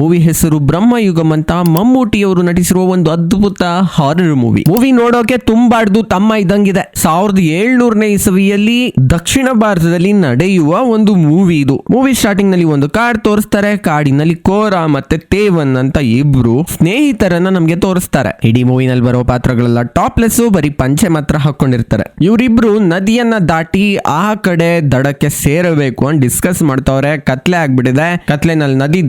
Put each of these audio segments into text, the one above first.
Movie ಹೆಸರು ಬ್ರಹ್ಮಯುಗಂ ಅಂತ ಮಮ್ಮೂಟಿಯವರು ನಟಿಸಿರುವ ಒಂದು ಅದ್ಭುತ ಹಾರರ್ ಮೂವಿ ಮೂವಿ ನೋಡೋಕೆ ತುಂಬಾಡ್ದು ತಮ್ಮ ಇದ್ದಂಗಿದೆ. ಸಾವಿರದ ಏಳ್ನೂರನೇ ಇಸವಿಯಲ್ಲಿ ದಕ್ಷಿಣ ಭಾರತದಲ್ಲಿ ನಡೆಯುವ ಒಂದು ಮೂವಿ ಇದು. ಮೂವಿ ಸ್ಟಾರ್ಟಿಂಗ್ನಲ್ಲಿ ಒಂದು ಕಾಡ್ ತೋರಿಸ್ತಾರೆ, ಕಾಡಿನಲ್ಲಿ ಕೋರ ಮತ್ತೆ ತೇವನ್ ಅಂತ ಇಬ್ರು ಸ್ನೇಹಿತರನ್ನ ನಮ್ಗೆ ತೋರಿಸ್ತಾರೆ. ಇಡೀ ಮೂವಿನಲ್ಲಿ ಬರೋ ಪಾತ್ರಗಳೆಲ್ಲ ಟಾಪ್ಲೆಸ್ ಬರೀ ಪಂಚೆ ಮಾತ್ರ ಹಾಕೊಂಡಿರ್ತಾರೆ. ಇವರಿಬ್ರು ನದಿಯನ್ನ ದಾಟಿ ಆ ಕಡೆ ದಡಕ್ಕೆ ಸೇರಬೇಕು ಅಂತ ಡಿಸ್ಕಸ್ ಮಾಡ್ತಾವ್ರೆ. ಕತ್ಲೆ ಆಗ್ಬಿಟ್ಟಿದೆ. ಕತ್ಲೆನಲ್ಲಿ ನದಿ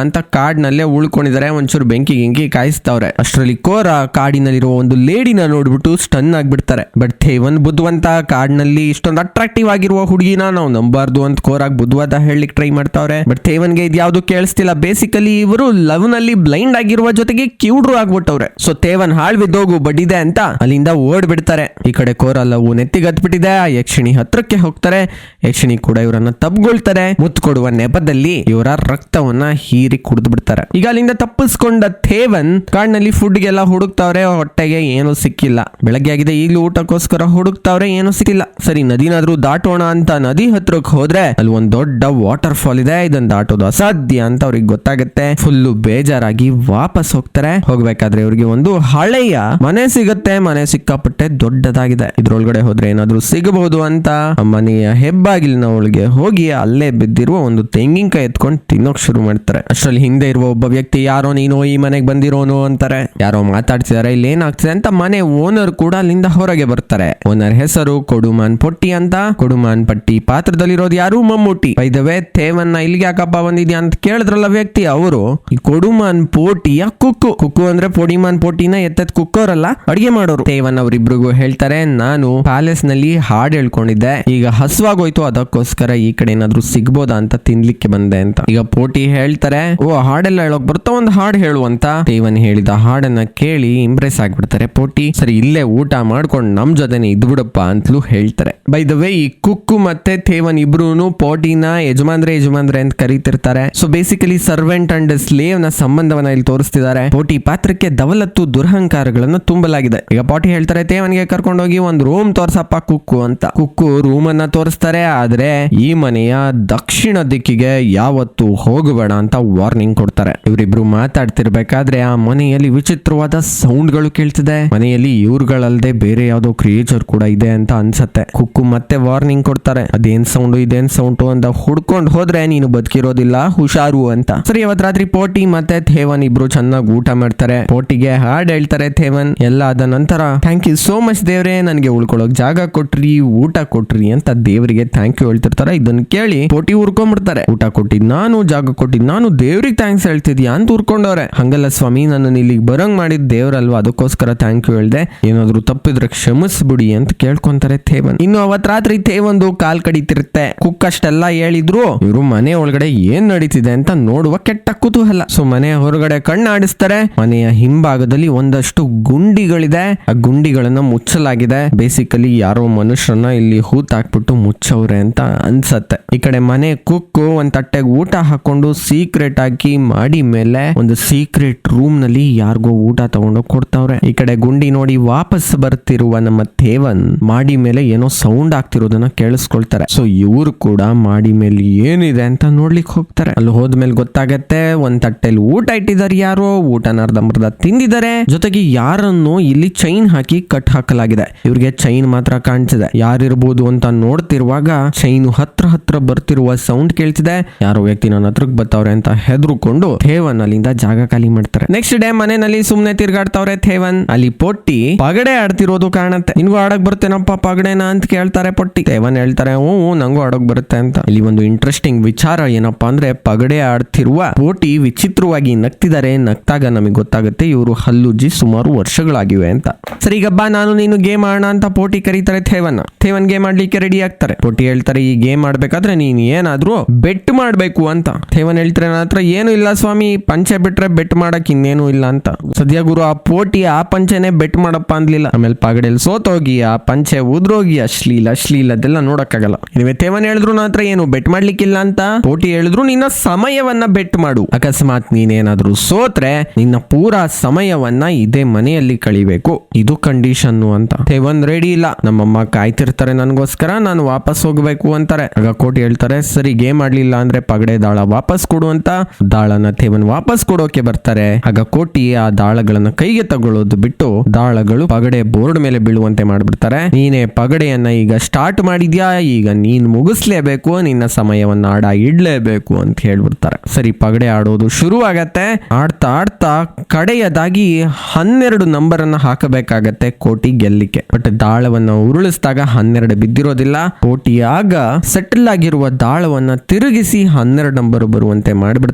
ಅಂತ ಕಾಡ್ನಲ್ಲೇ ಉಳ್ಕೊಂಡಿದ್ದಾರೆ, ಒಂಚೂರು ಬೆಂಕಿ ಗಿಂಕಿ ಕಾಯಿಸ್ತಾವ್ರೆ. ಅಷ್ಟರಲ್ಲಿ ಕೋರ ಕಾಡಿನಲ್ಲಿರುವ ಒಂದು ಲೇಡಿನ ನೋಡ್ಬಿಟ್ಟು ಸ್ಟನ್ ಆಗ್ಬಿಡ್ತಾರೆ. ಬಟ್ ಥೇವನ್ ಬುದ್ಧವಂತ ಕಾಡ್ನಲ್ಲಿ ಇಷ್ಟೊಂದು ಅಟ್ರಾಕ್ಟಿವ್ ಆಗಿರುವ ಹುಡುಗಿನ ನಾವು ನಂಬಾರ್ದು ಅಂತ ಕೋರಾಗ್ ಬುದ್ಧವಾದ ಹೇಳಲಿಕ್ಕೆ ಟ್ರೈ ಮಾಡ್ತಾವ್ರೆ. ಬಟ್ ಥೇವನ್ಗೆ ಇದು ಯಾವ್ದು ಕೇಳಿಸ್ತಿಲ್ಲ. ಬೇಸಿಕಲಿ ಇವರು ಲವ್ನಲ್ಲಿ ಬ್ಲೈಂಡ್ ಆಗಿರುವ ಜೊತೆಗೆ ಕ್ಯೂಡ್ರು ಆಗ್ಬಿಟ್ಟವ್ರೆ. ಸೊ ಥೇವನ್ ಹಾಳ್ ಬಿದ್ದೋಗು ಬಡ್ಡಿದೆ ಅಂತ ಅಲ್ಲಿಂದ ಓಡ್ಬಿಡ್ತಾರೆ. ಈ ಕಡೆ ಕೋರ ಲವ್ ನೆತ್ತಿಗತ್ಬಿಟ್ಟಿದೆ. ಆ ಯಕ್ಷಿಣಿ ಹತ್ರಕ್ಕೆ ಹೋಗ್ತಾರೆ. ಯಕ್ಷಿಣಿ ಕೂಡ ಇವರನ್ನ ತಬ್ಗೊಳ್ತಾರೆ. ಮುತ್ತು ಕೊಡುವ ನೆಪದಲ್ಲಿ ಇವರ ರಕ್ತವನ್ನ ಹೀರಿ ಕುಡಿದು ಬಿಡ್ತಾರೆ. ಈಗ ಅಲ್ಲಿಂದ ತಪ್ಪಿಸ್ಕೊಂಡ ಥೇವನ್ ಕಾಡಿನಲ್ಲಿ ಫುಡ್ಗೆಲ್ಲ ಹುಡುಕ್ತಾವ್ರೆ, ಹೊಟ್ಟೆಗೆ ಏನು ಸಿಕ್ಕಿಲ್ಲ. ಬೆಳಗ್ಗೆ ಆಗಿದೆ, ಈಗಲೂ ಊಟಕ್ಕೋಸ್ಕರ ಹುಡುಕ್ತಾವ್ರೆ, ಏನು ಸಿಕ್ಕಿಲ್ಲ. ಸರಿ, ನದಿನಾದ್ರೂ ದಾಟೋಣ ಅಂತ ನದಿ ಹತ್ರಕ್ಕೆ ಹೋದ್ರೆ ಅಲ್ಲಿ ಒಂದ್ ದೊಡ್ಡ ವಾಟರ್ ಫಾಲ್ ಇದೆ. ಇದನ್ನ ದಾಟೋದು ಅಸಾಧ್ಯ ಅಂತ ಅವ್ರಿಗೆ ಗೊತ್ತಾಗುತ್ತೆ. ಫುಲ್ಲು ಬೇಜಾರಾಗಿ ವಾಪಸ್ ಹೋಗ್ತಾರೆ. ಹೋಗ್ಬೇಕಾದ್ರೆ ಇವ್ರಿಗೆ ಒಂದು ಹಳೆಯ ಮನೆ ಸಿಗುತ್ತೆ. ಮನೆ ಸಿಕ್ಕಾಪಟ್ಟೆ ದೊಡ್ಡದಾಗಿದೆ. ಇದ್ರೊಳಗಡೆ ಹೋದ್ರೆ ಏನಾದ್ರೂ ಸಿಗಬಹುದು ಅಂತ ಮನೆಯ ಹೆಬ್ಬಾಗಿಲಿನ ಒಳಗೆ ಹೋಗಿ ಅಲ್ಲೇ ಬಿದ್ದಿರುವ ಒಂದು ತೆಂಗಿನಕಾಯಿ ಎತ್ಕೊಂಡು ತಿನ್ನೋಕ್ ಶುರು ಮಾಡ್ತಾರೆ. ಅಷ್ಟರಲ್ಲಿ ಹಿಂದೆ ಇರುವ ಒಬ್ಬ ವ್ಯಕ್ತಿ, ಯಾರೋ ನೀನು ಈ ಮನೆಗೆ ಬಂದಿರೋನು ಅಂತಾರೆ. ಯಾರೋ ಮಾತಾಡ್ತಿದಾರೆ ಇಲ್ಲಿ ಏನಾಗ್ತಿದೆ ಅಂತ ಮನೆ ಓನರ್ ಕೂಡ ಅಲ್ಲಿಂದ ಹೊರಗೆ ಬರ್ತಾರೆ. ಓನರ್ ಹೆಸರು ಕೊಡುಮಾನ್ ಪೊಟ್ಟಿ ಅಂತ. ಕೊಡುಮಾನ್ ಪಟ್ಟಿ ಪಾತ್ರದಲ್ಲಿರೋದು ಯಾರು? ಮಮ್ಮೂಟಿ. ವೈದವೇ ತೇವನ್ನ ಇಲ್ಲಿಗೆ ಯಾಕಪ್ಪ ಬಂದಿದ್ಯಾ ಅಂತ ಕೇಳಿದ್ರಲ್ಲ ವ್ಯಕ್ತಿ ಅವರು ಕೊಡುಮಾನ್ ಪೋಟಿಯ ಕುಕ್ಕು. ಕುಕ್ಕು ಅಂದ್ರೆ ಪೊಡಿಮಾನ್ ಪೋಟಿನ ಎತ್ತೆತ್ ಕುಕ್ಕೋರಲ್ಲ, ಅಡಿಗೆ ಮಾಡೋರು. ತೇವನ್ ಅವರಿಬ್ರಿಗೂ ಹೇಳ್ತಾರೆ, ನಾನು ಪ್ಯಾಲೇಸ್ನಲ್ಲಿ ಹಾಡ್ ಹೇಳ್ಕೊಂಡಿದ್ದೆ, ಈಗ ಹಸುವಾಗೋಯ್ತು, ಅದಕ್ಕೋಸ್ಕರ ಈ ಕಡೆ ಏನಾದ್ರೂ ಸಿಗ್ಬೋದಾ ಅಂತ ತಿನ್ಲಿಕ್ಕೆ ಬಂದೆ ಅಂತ. ಈಗ ಪೋಟಿ ಹೇಳ್ತಾರೆ ಓ ಹಾಡೆಲ್ಲ ಹೇಳೋಕ್ ಬರ್ತಾ ಒಂದು ಹಾಡ್ ಹೇಳುವಂತ ದೇವನ್ ಹೇಳಿದ ಹಾಡನ್ನ ಕೇಳಿ ಇಂಪ್ರೆಸ್ ಆಗ್ಬಿಡ್ತಾರೆ. ಪೋಟಿ, ಸರಿ, ಇಲ್ಲೇ ಊಟ ಮಾಡ್ಕೊಂಡು ನಮ್ ಜೊತೆನೆ ಇದ್ಬಿಡಪ್ಪ ಅಂತಲೂ ಹೇಳ್ತಾರೆ. ಬೈ ದ ವೇ ಈ ಕುಕ್ಕು ಮತ್ತೆ ಥೇವನ್ ಇಬ್ರು ಪೋಟಿನ ಯಜಮಾನ್ರೆ ಯಜಮಾನ್ರೆ ಅಂತ ಕರೀತಿರ್ತಾರೆ. ಸೊ ಬೇಸಿಕಲಿ ಸರ್ವೆಂಟ್ ಅಂಡ್ ಸ್ಲೇವ್ನ ಸಂಬಂಧವನ್ನ ಇಲ್ಲಿ ತೋರಿಸ್ತಿದ್ದಾರೆ. ಪೋಟಿ ಪಾತ್ರಕ್ಕೆ ದವಲತ್ತು ದುರಹಂಕಾರಗಳನ್ನ ತುಂಬಲಾಗಿದೆ. ಈಗ ಪೋಟಿ ಹೇಳ್ತಾರೆ ತೇವನ್ಗೆ ಕರ್ಕೊಂಡೋಗಿ ಒಂದು ರೂಮ್ ತೋರ್ಸಪ್ಪ ಕುಕ್ಕು ಅಂತ. ಕುಕ್ಕು ರೂಮ್ ಅನ್ನ ತೋರಿಸ್ತಾರೆ, ಆದ್ರೆ ಈ ಮನೆಯ ದಕ್ಷಿಣ ದಿಕ್ಕಿಗೆ ಯಾವತ್ತು ಹೋಗಬೇಡ ಅಂತ ವಾರ್ನಿಂಗ್ ಕೊಡ್ತಾರೆ. ಇವರಿಬ್ರು ಮಾತಾಡ್ತಿರ್ಬೇಕಾದ್ರೆ ಆ ಮನೆಯಲ್ಲಿ ವಿಚಿತ್ರವಾದ ಸೌಂಡ್ಗಳು ಕೇಳ್ತಿದೆ. ಮನೆಯಲ್ಲಿ ಇವ್ರುಗಳಲ್ಲದೆ ಬೇರೆ ಯಾವ್ದೋ ಕ್ರಿಯೇಚರ್ ಕೂಡ ಇದೆ ಅಂತ ಅನ್ಸತ್ತೆ. ಕುಕ್ಕು ಮತ್ತೆ ವಾರ್ನಿಂಗ್ ಕೊಡ್ತಾರೆ. ಅದೇನ್ ಸೌಂಡ್ ಇದೇನ್ ಸೌಂಡು ಅಂತ ಹುಡ್ಕೊಂಡ್ ಹೋದ್ರೆ ನೀನು ಬದುಕಿರೋದಿಲ್ಲ, ಹುಷಾರು ಅಂತ. ಸರಿ, ಅವತ್ ರಾತ್ರಿ ಪೋಟಿ ಮತ್ತೆ ಥೇವನ್ ಇಬ್ರು ಚೆನ್ನಾಗಿ ಊಟ ಮಾಡ್ತಾರೆ. ಪೋಟಿಗೆ ಹಾಡ್ ಹೇಳ್ತಾರೆ ಥೇವನ್. ಎಲ್ಲ ಆದ ನಂತರ ಥ್ಯಾಂಕ್ ಯು ಸೋ ಮಚ್ ದೇವ್ರೆ, ನನಗೆ ಉಳ್ಕೊಳ್ಳೋಕ್ ಜಾಗ ಕೊಟ್ರಿ, ಊಟ ಕೊಟ್ರಿ ಅಂತ ದೇವರಿಗೆ ಥ್ಯಾಂಕ್ ಯು ಹೇಳ್ತಿರ್ತಾರೆ. ಇದನ್ನ ಕೇಳಿ ಪೋಟಿ ಉರ್ಕೊಂಡ್ಬಿಡ್ತಾರೆ ಊಟ ಕೊಟ್ಟಿದ್ ನಾನು, ಜಾಗ ಕೊಟ್ಟಿದ್ ನಾನು ದೇವ್ರಿಗೆ ಥ್ಯಾಂಕ್ಸ್ ಹೇಳ್ತಿದ್ಯಾ ಅಂತ ಊರ್ಕೊಂಡವ್ರೆ. ಹಂಗಲ್ಲ ಸ್ವಾಮಿ ನನ್ನ ಇಲ್ಲಿಗೆ ಬರಂಗ್ ಮಾಡಿದ ದೇವ್ರಲ್ವಾ? ಅದಕ್ಕೋಸ್ಕರ ಥ್ಯಾಂಕ್ ಯು ಹೇಳ್ದೆ. ಏನಾದ್ರು ತಪ್ಪಿದ್ರೆ ಕ್ಷಮಿಸ್ಬಿಡಿ ಅಂತ ಕೇಳ್ಕೊಂತಾರೆ ಥೇವನ್. ಇನ್ನು ಅವತ್ ರಾತ್ರಿ ಥೇವಂದು ಕಾಲ್ ಕಡಿತಿರುತ್ತೆ. ಕುಕ್ ಅಷ್ಟೆಲ್ಲ ಹೇಳಿದ್ರು, ಇವರು ಮನೆ ಒಳಗಡೆ ಏನ್ ನಡೀತಿದೆ ಅಂತ ನೋಡುವ ಕೆಟ್ಟ ಕುತೂಹಲ. ಸೊ ಮನೆ ಹೊರಗಡೆ ಕಣ್ಣಾಡಿಸ್ತಾರೆ. ಮನೆಯ ಹಿಂಭಾಗದಲ್ಲಿ ಒಂದಷ್ಟು ಗುಂಡಿಗಳಿದೆ. ಆ ಗುಂಡಿಗಳನ್ನ ಮುಚ್ಚಲಾಗಿದೆ. ಬೇಸಿಕಲಿ ಯಾರೋ ಮನುಷ್ಯರನ್ನ ಇಲ್ಲಿ ಹೂತ್ ಹಾಕ್ಬಿಟ್ಟು ಮುಚ್ಚವ್ರೆ ಅಂತ ಅನ್ಸತ್ತೆ. ಈ ಕಡೆ ಮನೆ ಕುಕ್ಕು ಒಂದ್ ತಟ್ಟೆಗೆ ಊಟ ಹಾಕೊಂಡು ಸೀಕ್ರೆಟ್ ಆಗಿ ಮಾಡಿ ಮೇಲೆ ಒಂದು ಸೀಕ್ರೆಟ್ ರೂಮ್ನಲ್ಲಿ ಯಾರಿಗೋ ಊಟ ತಗೊಂಡು ಕೊಡ್ತಾವ್ರೆ. ಈ ಕಡೆ ಗುಂಡಿ ನೋಡಿ ವಾಪಸ್ ಬರ್ತಿರುವ ನಮ್ಮ ತೇವನ್ ಮಾಡಿ ಮೇಲೆ ಏನೋ ಸೌಂಡ್ ಆಗ್ತಿರೋದನ್ನ ಕೇಳಿಸ್ಕೊಳ್ತಾರೆ. ಸೊ ಇವ್ರು ಕೂಡ ಮಾಡಿ ಮೇಲೆ ಏನಿದೆ ಅಂತ ನೋಡ್ಲಿಕ್ಕೆ ಹೋಗ್ತಾರೆ. ಅಲ್ಲಿ ಹೋದ್ಮೇಲೆ ಗೊತ್ತಾಗತ್ತೆ, ಒಂದ್ ತಟ್ಟೆಲಿ ಊಟ ಇಟ್ಟಿದ್ದಾರೆ ಯಾರೋ, ಊಟನ ಅರ್ಧಂಬರ್ಧ ತಿಂದಿದ್ದಾರೆ ಜೊತೆಗೆ ಯಾರನ್ನು ಇಲ್ಲಿ ಚೈನ್ ಹಾಕಿ ಕಟ್ ಹಾಕಲಾಗಿದೆ. ಇವ್ರಿಗೆ ಚೈನ್ ಮಾತ್ರ ಕಾಣ್ತಿದೆ. ಯಾರಿರ್ಬೋದು ಅಂತ ನೋಡ್ತಿರುವಾಗ ಚೈನ್ ಹತ್ರ ಹತ್ರ ಬರ್ತಿರುವ ಸೌಂಡ್ ಕೇಳ್ತಿದೆ. ಯಾರೋ ವ್ಯಕ್ತಿ ನನ್ನ ಹತ್ರಕ್ಕೆ ಬರ್ತಾವ್ರೆ ಅಂತ ಹೆದರ್ಕೊಂಡು ಥೇವನ್ ಅಲ್ಲಿಂದ ಜಾಗ ಖಾಲಿ ಮಾಡ್ತಾರೆ. ನೆಕ್ಸ್ಟ್ ಡೇ ಮನೆಯಲ್ಲಿ ಸುಮ್ನೆ ತಿರ್ಗಾಡ್ತಾವ್ರೆ ಥೇವನ್. ಅಲ್ಲಿ ಪೊಟ್ಟಿ ಪಗಡೆ ಆಡ್ತಿರೋದು ಕಾಣತ್ತೆ. ನಿನ್ಗೂ ಆಡಕ್ ಬರ್ತೇನಪ್ಪ ಪಗಡೆನ ಅಂತ ಕೇಳ್ತಾರೆ ಪೊಟ್ಟಿ. ಥೇವನ್ ಹೇಳ್ತಾರೆ, ಹ್ಞೂ ನಂಗೂ ಆಡಕ್ ಬರುತ್ತೆ ಅಂತ. ಇಲ್ಲಿ ಒಂದು ಇಂಟ್ರೆಸ್ಟಿಂಗ್ ವಿಚಾರ ಏನಪ್ಪಾ ಅಂದ್ರೆ ಪಗಡೆ ಆಡ್ತಿರುವ ಪೋಟಿ ವಿಚಿತ್ರವಾಗಿ ನಗ್ತಿದ್ದಾರೆ ನಗ್ತಾಗ ನಮಗೆ ಗೊತ್ತಾಗುತ್ತೆ ಇವರು ಹಲ್ಲುಜ್ಜಿ ಸುಮಾರು ವರ್ಷಗಳಾಗಿವೆ ಅಂತ. ಸರಿ, ಈಗ ನಾನು ನೀನು ಗೇಮ್ ಆಡೋಣ ಅಂತ ಪೋಟಿ ಕರೀತಾರೆ ಥೇವನ್. ಥೇವನ್ ಗೇಮ್ ಆಡ್ಲಿಕ್ಕೆ ರೆಡಿ ಆಗ್ತಾರೆ. ಪೋಟಿ ಹೇಳ್ತಾರೆ, ಈ ಗೇಮ್ ಆಡ್ಬೇಕಾದ್ರೆ ನೀನ್ ಏನಾದ್ರೂ ಬೆಟ್ ಮಾಡ್ಬೇಕು ಅಂತ. ಥೇವನ್ ಹೇಳ್ತಾರೆ ಹತ್ರ ಏನು ಇಲ್ಲ ಸ್ವಾಮಿ, ಪಂಚೆ ಬಿಟ್ರೆ ಬೆಟ್ ಮಾಡಕ್ ಇನ್ನೇನು ಇಲ್ಲ ಅಂತ. ಸದ್ಯ ಗುರು, ಆ ಪೋಟಿ, ಆ ಪಂಚೆನೆ ಬೆಟ್ ಮಾಡಪ್ಪ ಅಂದ್ಲಿಲ್ಲ. ಆಮೇಲೆ ಪಾಗಡೆಯಲ್ಲಿ ಸೋತೋಗಿ ಆ ಪಂಚೆ ಉದ್ರೋಗಿ ಅಶ್ಲೀಲ ಅಶ್ಲೀಲ ಅದೆಲ್ಲ ನೋಡಕ್ಕಾಗಲ್ಲ. ನೀವೇ ತೇವನ್ ಹೇಳಿದ್ರು ನಾತ್ರ ಏನು ಬೆಟ್ ಮಾಡ್ಲಿಕ್ಕಿಲ್ಲ ಅಂತ? ಪೋಟಿ ಹೇಳಿದ್ರು ನಿನ್ನ ಸಮಯವನ್ನ ಬೆಟ್ ಮಾಡು. ಅಕಸ್ಮಾತ್ ನೀನೇನಾದ್ರೂ ಸೋತ್ರೆ, ನಿನ್ನ ಪೂರಾ ಸಮಯವನ್ನ ಇದೇ ಮನೆಯಲ್ಲಿ ಕಳಿಬೇಕು. ಇದು ಕಂಡೀಷನ್ ಅಂತ. ತೇವನ್ ರೆಡಿ ಇಲ್ಲ. ನಮ್ಮಮ್ಮ ಕಾಯ್ತಿರ್ತಾರೆ ನನಗೋಸ್ಕರ, ನಾನು ವಾಪಸ್ ಹೋಗ್ಬೇಕು ಅಂತಾರೆ. ಆಗ ಕೋಟಿ ಹೇಳ್ತಾರೆ, ಸರಿ, ಗೇಮ್ ಆಡ್ಲಿಲ್ಲ ಅಂದ್ರೆ ಪಗಡೆ ದಾಳ ವಾಪಸ್ ಕೊಡು ಅಂತ. ದಾಳನ ಥೇಮನ್ ವಾಪಸ್ ಕೊಡೋಕೆ ಬರ್ತಾರೆ. ಆಗ ಕೋಟಿ ಆ ದಾಳಗಳನ್ನ ಕೈಗೆ ತಗೊಳ್ಳೋದು ಬಿಟ್ಟು ದಾಳಗಳು ಪಗಡೆ ಬೋರ್ಡ್ ಮೇಲೆ ಬೀಳುವಂತೆ ಮಾಡ್ಬಿಡ್ತಾರೆ. ನೀನೇ ಪಗಡೆಯನ್ನ ಈಗ ಸ್ಟಾರ್ಟ್ ಮಾಡಿದ್ಯಾ? ಈಗ ನೀನ್ ಮುಗಿಸ್ಲೇಬೇಕು, ನಿನ್ನ ಸಮಯವನ್ನ ಆಡ ಇಡ್ಲೇಬೇಕು ಅಂತ ಹೇಳ್ಬಿಡ್ತಾರೆ. ಸರಿ, ಪಗಡೆ ಆಡೋದು ಶುರು ಆಗತ್ತೆ ಆಡ್ತಾ ಆಡ್ತಾ ಕಡೆಯದಾಗಿ ಹನ್ನೆರಡು ನಂಬರ್ ಅನ್ನ ಹಾಕಬೇಕಾಗತ್ತೆ ಕೋಟಿ ಗೆಲ್ಲಿಕ್ಕೆ ಬಟ್ ದಾಳವನ್ನ ಉರುಳಿಸಿದಾಗ ಹನ್ನೆರಡು ಬಿದ್ದಿರೋದಿಲ್ಲ. ಕೋಟಿ ಆಗ ಸೆಟಲ್ ಆಗಿರುವ ದಾಳವನ್ನ ತಿರುಗಿಸಿ ಹನ್ನೆರಡು ನಂಬರ್ ಬರುವಂತೆ ಮಾಡಿಬಿಡ್ತಾರೆ.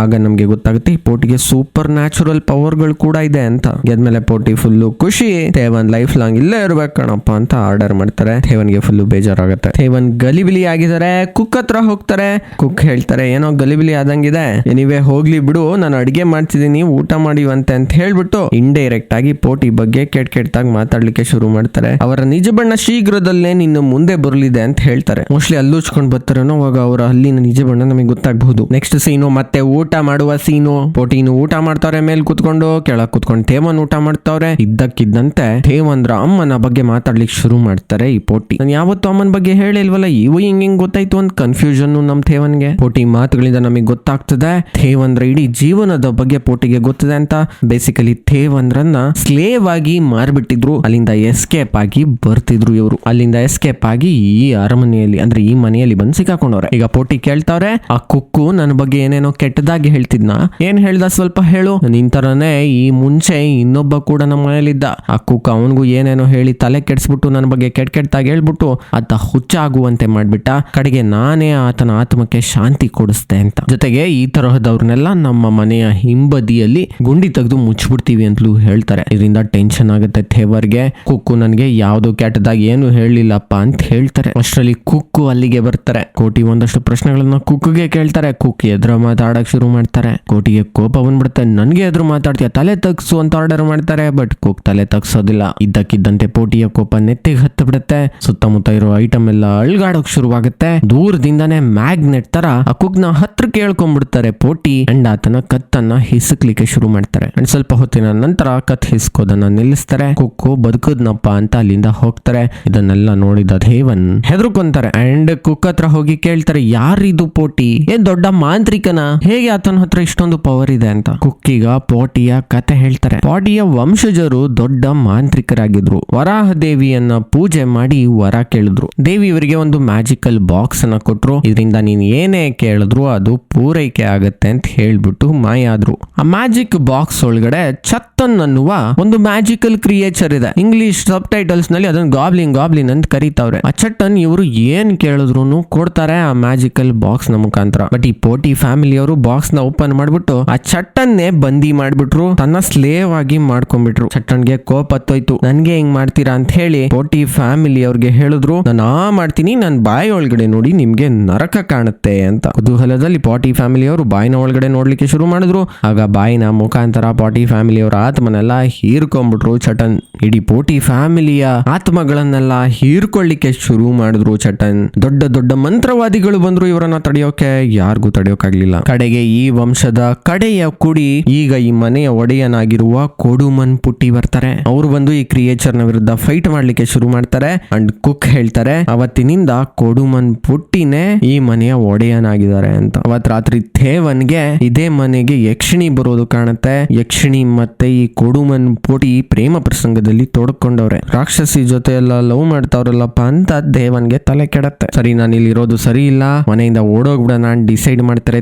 ಆಗ ನಮ್ಗೆ ಗೊತ್ತಾಗುತ್ತೆ ಪೋಟಿಗೆ ಸೂಪರ್ ನ್ಯಾಚುರಲ್ ಪವರ್ಗಳು ಕೂಡ ಇದೆ ಅಂತ. ಗೆದ್ಮೇಲೆ ಪೋಟಿ ಫುಲ್ಲು ಖುಷಿ. ಥೇವನ್ ಲೈಫ್ ಲಾಂಗ್ ಇಲ್ಲೇ ಇರ್ಬೇಕು ಕಣಪ್ಪ ಅಂತ ಆರ್ಡರ್ ಮಾಡ್ತಾರೆ. ಥೇವನ್ಗೆ ಫುಲ್ಲು ಬೇಜಾರಾಗುತ್ತೆ. ಥೇವನ್ ಗಲಿಬಿಲಿ ಆಗಿದ್ದಾರೆ ಕುಕ್ ಹತ್ರ ಹೋಗ್ತಾರೆ. ಕುಕ್ ಹೇಳ್ತಾರೆ, ಏನೋ ಗಲಿಬಿಲಿ ಆದಂಗಿದೆ. ಎನಿವೆ ಹೋಗ್ಲಿ ಬಿಡು. ನಾನು ಅಡಿಗೆ ಮಾಡ್ತಿದ್ದೀನಿ, ಊಟ ಮಾಡಿವಂತೆ ಅಂತ ಹೇಳ್ಬಿಟ್ಟು ಇಂಡೈರೆಕ್ಟ್ ಆಗಿ ಪೋಟಿ ಬಗ್ಗೆ ಕೆಟ್ ಕೆಟ್ಟಾಗಿ ಮಾತಾಡ್ಲಿಕ್ಕೆ ಶುರು ಮಾಡ್ತಾರೆ. ಅವರ ನಿಜ ಬಣ್ಣ ಶೀಘ್ರದಲ್ಲೇ ನಿನ್ನ ಮುಂದೆ ಬರಲಿದೆ ಅಂತ ಹೇಳ್ತಾರೆ. ಮೋಸ್ಟ್ಲಿ ಅಲ್ಲೂಚ್ಕೊಂಡ್ ಬರ್ತಾರೇನೋ ಅವಾಗ ಅವರ ಅಲ್ಲಿನ ನಿಜ ಬಣ್ಣ ನಮಗೆ ಗೊತ್ತಾಗಬಹುದು. ನೆಕ್ಸ್ಟ್ ಸೀನು ಮತ್ತೆ ಊಟ ಮಾಡುವ ಸೀನು. ಪೋಟೀನ್ ಊಟ ಮಾಡ್ತಾರೆ, ಮೇಲ್ ಕುತ್ಕೊಂಡು, ಕೆಳಗ್ ಕುತ್ಕೊಂಡು ಥೇವನ್ ಊಟ ಮಾಡ್ತಾವ್ರೆ. ಇದ್ದಕ್ಕಿದ್ದಂತೆ ಥೇವಂದ್ರ ಅಮ್ಮನ ಬಗ್ಗೆ ಮಾತಾಡ್ಲಿಕ್ಕೆ ಶುರು ಮಾಡ್ತಾರೆ ಈ ಪೋಟಿ. ನಾನು ಯಾವತ್ತೂ ಅಮ್ಮನ ಬಗ್ಗೆ ಹೇಳಿಲ್ವಲ್ಲ, ಇವು ಹಿಂಗ್ ಹಿಂಗ್ ಗೊತ್ತಾಯ್ತು ಅಂತ ಕನ್ಫ್ಯೂಷನ್ ನಮ್ ಥೇವನ್ಗೆ ಪೋಟಿ ಮಾತುಗಳಿಂದ ನಮಗೆ ಗೊತ್ತಾಗ್ತದೆ. ಥೇವಂದ್ರ ಇಡೀ ಜೀವನದ ಬಗ್ಗೆ ಪೋಟಿಗೆ ಗೊತ್ತದೆ ಅಂತ. ಬೇಸಿಕಲಿ ಥೇವಂದ್ರನ್ನ ಸ್ಲೇವ್ ಆಗಿ ಮಾರ್ಬಿಟ್ಟಿದ್ರು. ಅಲ್ಲಿಂದ ಎಸ್ಕೇಪ್ ಆಗಿ ಬರ್ತಿದ್ರು ಇವರು. ಅಲ್ಲಿಂದ ಎಸ್ಕೇಪ್ ಆಗಿ ಈ ಅರಮನೆಯಲ್ಲಿ, ಅಂದ್ರೆ ಈ ಮನೆಯಲ್ಲಿ ಬಂದು ಸಿಕ್ಕಾಕೊಂಡವ್ರೆ. ಈಗ ಪೋಟಿ ಕೇಳ್ತಾವ್ರೆ, ಆ ಕುಕ್ಕು ನನ್ನ ಬಗ್ಗೆ ಏನೇನೋ ಕೆಟ್ಟದಾಗಿ ಹೇಳ್ತಿದ್ನ. ಏನ್ ಹೇಳ್ದ ಸ್ವಲ್ಪ ಹೇಳು. ನಿನ್ ತರನೇ ಈ ಮುಂಚೆ ಇನ್ನೊಬ್ಬ ಕೂಡ ನಮ್ಮ ಮನೇಲಿದ್ದ. ಆ ಕುಕ್ಕ ಅವನಿಗೂ ಏನೇನೋ ಹೇಳಿ ತಲೆ ಕೆಡ್ಸ್ಬಿಟ್ಟು ನನ್ನ ಬಗ್ಗೆ ಕೆಟ್ಟ ಕೆಟ್ಟದಾಗಿ ಹೇಳ್ಬಿಟ್ಟು ಆತ ಹುಚ್ಚ ಆಗುವಂತೆ ಮಾಡ್ಬಿಟ್ಟ. ಕಡೆಗೆ ನಾನೇ ಆತನ ಆತ್ಮಕ್ಕೆ ಶಾಂತಿ ಕೊಡಿಸ್ದೆ ಅಂತ. ಜೊತೆಗೆ ಈ ತರಹದವ್ರನ್ನೆಲ್ಲ ನಮ್ಮ ಮನೆಯ ಹಿಂಬದಿಯಲ್ಲಿ ಗುಂಡಿ ತೆಗೆದು ಮುಚ್ಚಿಬಿಡ್ತೀವಿ ಅಂತಲೂ ಹೇಳ್ತಾರೆ. ಇದರಿಂದ ಟೆನ್ಷನ್ ಆಗುತ್ತೆ ಥೇವರ್ಗೆ. ಕುಕ್ಕು ನನಗೆ ಯಾವ್ದು ಕೆಟ್ಟದಾಗಿ ಏನು ಹೇಳಿಲ್ಲಪ್ಪ ಅಂತ ಹೇಳ್ತಾರೆ. ಅಷ್ಟರಲ್ಲಿ ಕುಕ್ಕು ಅಲ್ಲಿಗೆ ಬರ್ತಾರೆ. ಕೋಟಿ ಒಂದಷ್ಟು ಪ್ರಶ್ನೆಗಳನ್ನ ಕುಕ್ಕುಗೆ ಕೇಳ್ತಾರೆ. ಕುಕ್ ಎದುರು ಮಾತಾಡಕ್ ಶುರು ಮಾಡ್ತಾರೆ. ಕೋಟಿಗೆ ಕೋಪ ಬಂದ್ಬಿಡುತ್ತೆ. ನನ್ಗೆ ಎದುರು ಮಾತಾಡ್ತೀಯ. ತಲೆ ತಗ್ಸು ಅಂತ ಆರ್ಡರ್ ಮಾಡ್ತಾರೆ ಬಟ್ ಕೋಕ್ ತಲೆ ತಗ್ಸೋದಿಲ್ಲ. ಇದ್ದಕ್ಕಿದ್ದಂತೆ ಪೋಟಿಯ ಕೋಪ ನೆತ್ತಿಗೆ ಹತ್ತು ಬಿಡುತ್ತೆ ಸುತ್ತಮುತ್ತ ಇರೋ ಐಟಮ್ ಎಲ್ಲ ಅಳ್ಗಾಡೋಕ್ ಶುರುವಾಗುತ್ತೆ. ದೂರದಿಂದಾನೇ ಮ್ಯಾಗ್ನೆಟ್ ತರ ಆ ಕುಕ್ನ ಹತ್ರ ಕೇಳ್ಕೊಂಡ್ಬಿಡ್ತಾರೆ ಪೋಟಿ ಅಂಡ್ ಆತನ ಕತ್ತನ್ನ ಹಿಸಕ್ಲಿಕ್ಕೆ ಶುರು ಮಾಡ್ತಾರೆ. ಅಂಡ್ ಸ್ವಲ್ಪ ಹೊತ್ತಿನ ನಂತರ ಕತ್ ಹಿಸ್ಕೋದನ್ನ ನಿಲ್ಲಿಸ್ತಾರೆ. ಕುಕ್ಕು ಬದುಕದ್ನಪ್ಪ ಅಂತ ಅಲ್ಲಿಂದ ಹೋಗ್ತಾರೆ. ಇದನ್ನೆಲ್ಲ ನೋಡಿದ ದೇವನ್ ಹೆದರ್ಕೊಂತಾರೆ. ಅಂಡ್ ಕುಕ್ ಹತ್ರ ಹೋಗಿ ಕೇಳ್ತಾರೆ, ಯಾರಿದು ಪೋಟಿ ಏನ್ ದೊಡ್ಡ ಮಾಂತ್ರಿಕನ ಹೇಗೆ ಆತನ ಹತ್ರ ಇಷ್ಟೊಂದು ಪವರ್ ಇದೆ ಅಂತ? ಕುಕ್ಕಿಗ, ಪೋಟಿಯ ಕತೆ ಹೇಳ್ತಾರೆ. ಪೋಟಿಯ ವಂಶಜರು ದೊಡ್ಡ ಮಾಂತ್ರಿಕರಾಗಿದ್ರು. ವರಾಹ ದೇವಿಯನ್ನ ಪೂಜೆ ಮಾಡಿ ವರ ಕೇಳಿದ್ರು. ದೇವಿ ಇವರಿಗೆ ಒಂದು ಮ್ಯಾಜಿಕಲ್ ಬಾಕ್ಸ್ ಅನ್ನ ಕೊಟ್ರು. ಇದರಿಂದ ನೀನ್ ಏನೇ ಕೇಳಿದ್ರು ಅದು ಪೂರೈಕೆ ಆಗತ್ತೆ ಅಂತ ಹೇಳ್ಬಿಟ್ಟು ಮಾಯ ಆದ್ರು ಆ ಮ್ಯಾಜಿಕ್ ಬಾಕ್ಸ್ ಒಳಗಡೆ ಚತ್ತನ್ ಅನ್ನುವ ಒಂದು ಮ್ಯಾಜಿಕಲ್ ಕ್ರಿಯೇಚರ್ ಇದೆ. ಇಂಗ್ಲಿಷ್ ಸಬ್ ಟೈಟಲ್ಸ್ನಲ್ಲಿ ಅದನ್ನ ಗಾಬ್ಲಿನ್ ಗಾಬ್ಲಿನ್ ಅಂತ ಕರೀತಾವ್ರೆ. ಆ ಚಟ್ಟನ್ ಇವರು ಏನ್ ಕೇಳಿದ್ರು ಕೊಡ್ತಾರೆ ಆ ಮ್ಯಾಜಿಕಲ್ ಬಾಕ್ಸ್ನ ಮುಖಾಂತರ. ಬಟ್ ಈ ಪೋಟಿ ಫ್ಯಾಮಿಲಿ ಅವರು ಬಾಕ್ಸ್ನ ಓಪನ್ ಮಾಡ್ಬಿಟ್ಟು ಆ ಚಟ್ಟನ್ನೇ ಬಂದಿ ಮಾಡ್ಬಿಟ್ರು. ತನ್ನ ಸ್ಲೇವ್ ಆಗಿ ಮಾಡ್ಕೊಂಡ್ಬಿಟ್ರು. ಚಟ್ಟನ್ಗೆ ಕೋಪ ಹತ್ತೋಯ್ತು. ನನ್ಗೆ ಹಿಂಗ್ ಮಾಡ್ತೀರಾ? ಅಂತ ಹೇಳಿ ಪೋಟಿ ಫ್ಯಾಮಿಲಿ ಅವ್ರಿಗೆ ಹೇಳಿದ್ರು. ನಾನು ಆ ಮಾಡ್ತೀನಿ. ನಾನು ಬಾಯಿ ಒಳಗಡೆ ನೋಡಿ ನಿಮ್ಗೆ ನರಕ ಕಾಣುತ್ತೆ ಅಂತ. ಕುತೂಹಲದಲ್ಲಿ ಪಾಟಿ ಫ್ಯಾಮಿಲಿ ಅವರು ಬಾಯಿನ ಒಳಗಡೆ ನೋಡ್ಲಿಕ್ಕೆ ಶುರು ಮಾಡಿದ್ರು. ಆಗ ಬಾಯಿನ ಮುಖಾಂತರ ಪಾಟಿ ಫ್ಯಾಮಿಲಿ ಅವರ ಆತ್ಮನೆಲ್ಲ ಹೀರ್ಕೊಂಡ್ಬಿಟ್ರು ಚಟನ್ ಇಡೀ ಪೋಟಿ ಫ್ಯಾಮಿಲಿಯ ಆತ್ಮಗಳನ್ನೆಲ್ಲ ಹೀರ್ಕೊಳ್ಳಿಕ್ಕೆ ಶುರು ಮಾಡಿದ್ರು ಚಟನ್ ದೊಡ್ಡ ದೊಡ್ಡ ಮಂತ್ರವಾದಿಗಳು ಬಂದ್ರು ಇವರನ್ನ ತಡೆಯೋಕೆ. ಯಾರಿಗೂ ತಡೆಯೋಕಾಗ್ಲಿಲ್ಲ. ಕಡೆಗೆ ಈ ವಂಶದ ಕಡೆಯ ಕುಡಿ, ಈಗ ಈ ಮನೆಯ ಒಡೆಯನಾಗಿರುವ ಕೋಡುಮನ್ ಪುಟ್ಟಿ ಬರ್ತಾರೆ. ಅವರು ಬಂದು ಈ ಕ್ರಿಯೇಚರ್ನ ವಿರುದ್ಧ ಫೈಟ್ ಮಾಡ್ಲಿಕ್ಕೆ ಶುರು ಮಾಡ್ತಾರೆ ಅಂಡ್ ಕುಕ್ ಹೇಳ್ತಾರೆ. ಅವತ್ತಿನಿಂದ ಕೋಡುಮನ್ ಪುಟ್ಟಿನೇ ಈ ಮನೆಯ ಒಡೆಯನಾಗಿದ್ದಾರೆ ಅಂತ. ಅವತ್ ರಾತ್ರಿ ಥೇವನ್ಗೆ ಇದೇ ಮನೆಗೆ ಯಕ್ಷಿಣಿ ಬರೋದು ಕಾಣುತ್ತೆ. ಯಕ್ಷಿಣಿ ಮತ್ತೆ ಈ ಕೋಡುಮನ್ ಪುಟಿ ಪ್ರೇಮ ಪ್ರಸಂಗದಲ್ಲಿ ತೊಡ್ಕೊಂಡವ್ರೆ. ರಾಕ್ಷಸಿ ಜೊತೆ ಎಲ್ಲ ಲವ್ ಮಾಡ್ತಾವ್ರಲ್ಲಪ್ಪ ಅಂತ ದೇವನ್ಗೆ ತಲೆ ಕೆಡತ್ತೆ. ಸರಿ ನಾನು ಇಲ್ಲಿ ಇರೋದು ಸರಿ ಇಲ್ಲ. ಮನೆಯಿಂದ ಓಡೋಗ್ಬಿಡ ನಾನ್ ಡಿಸೈಡ್ ಮಾಡ್ತಾರೆ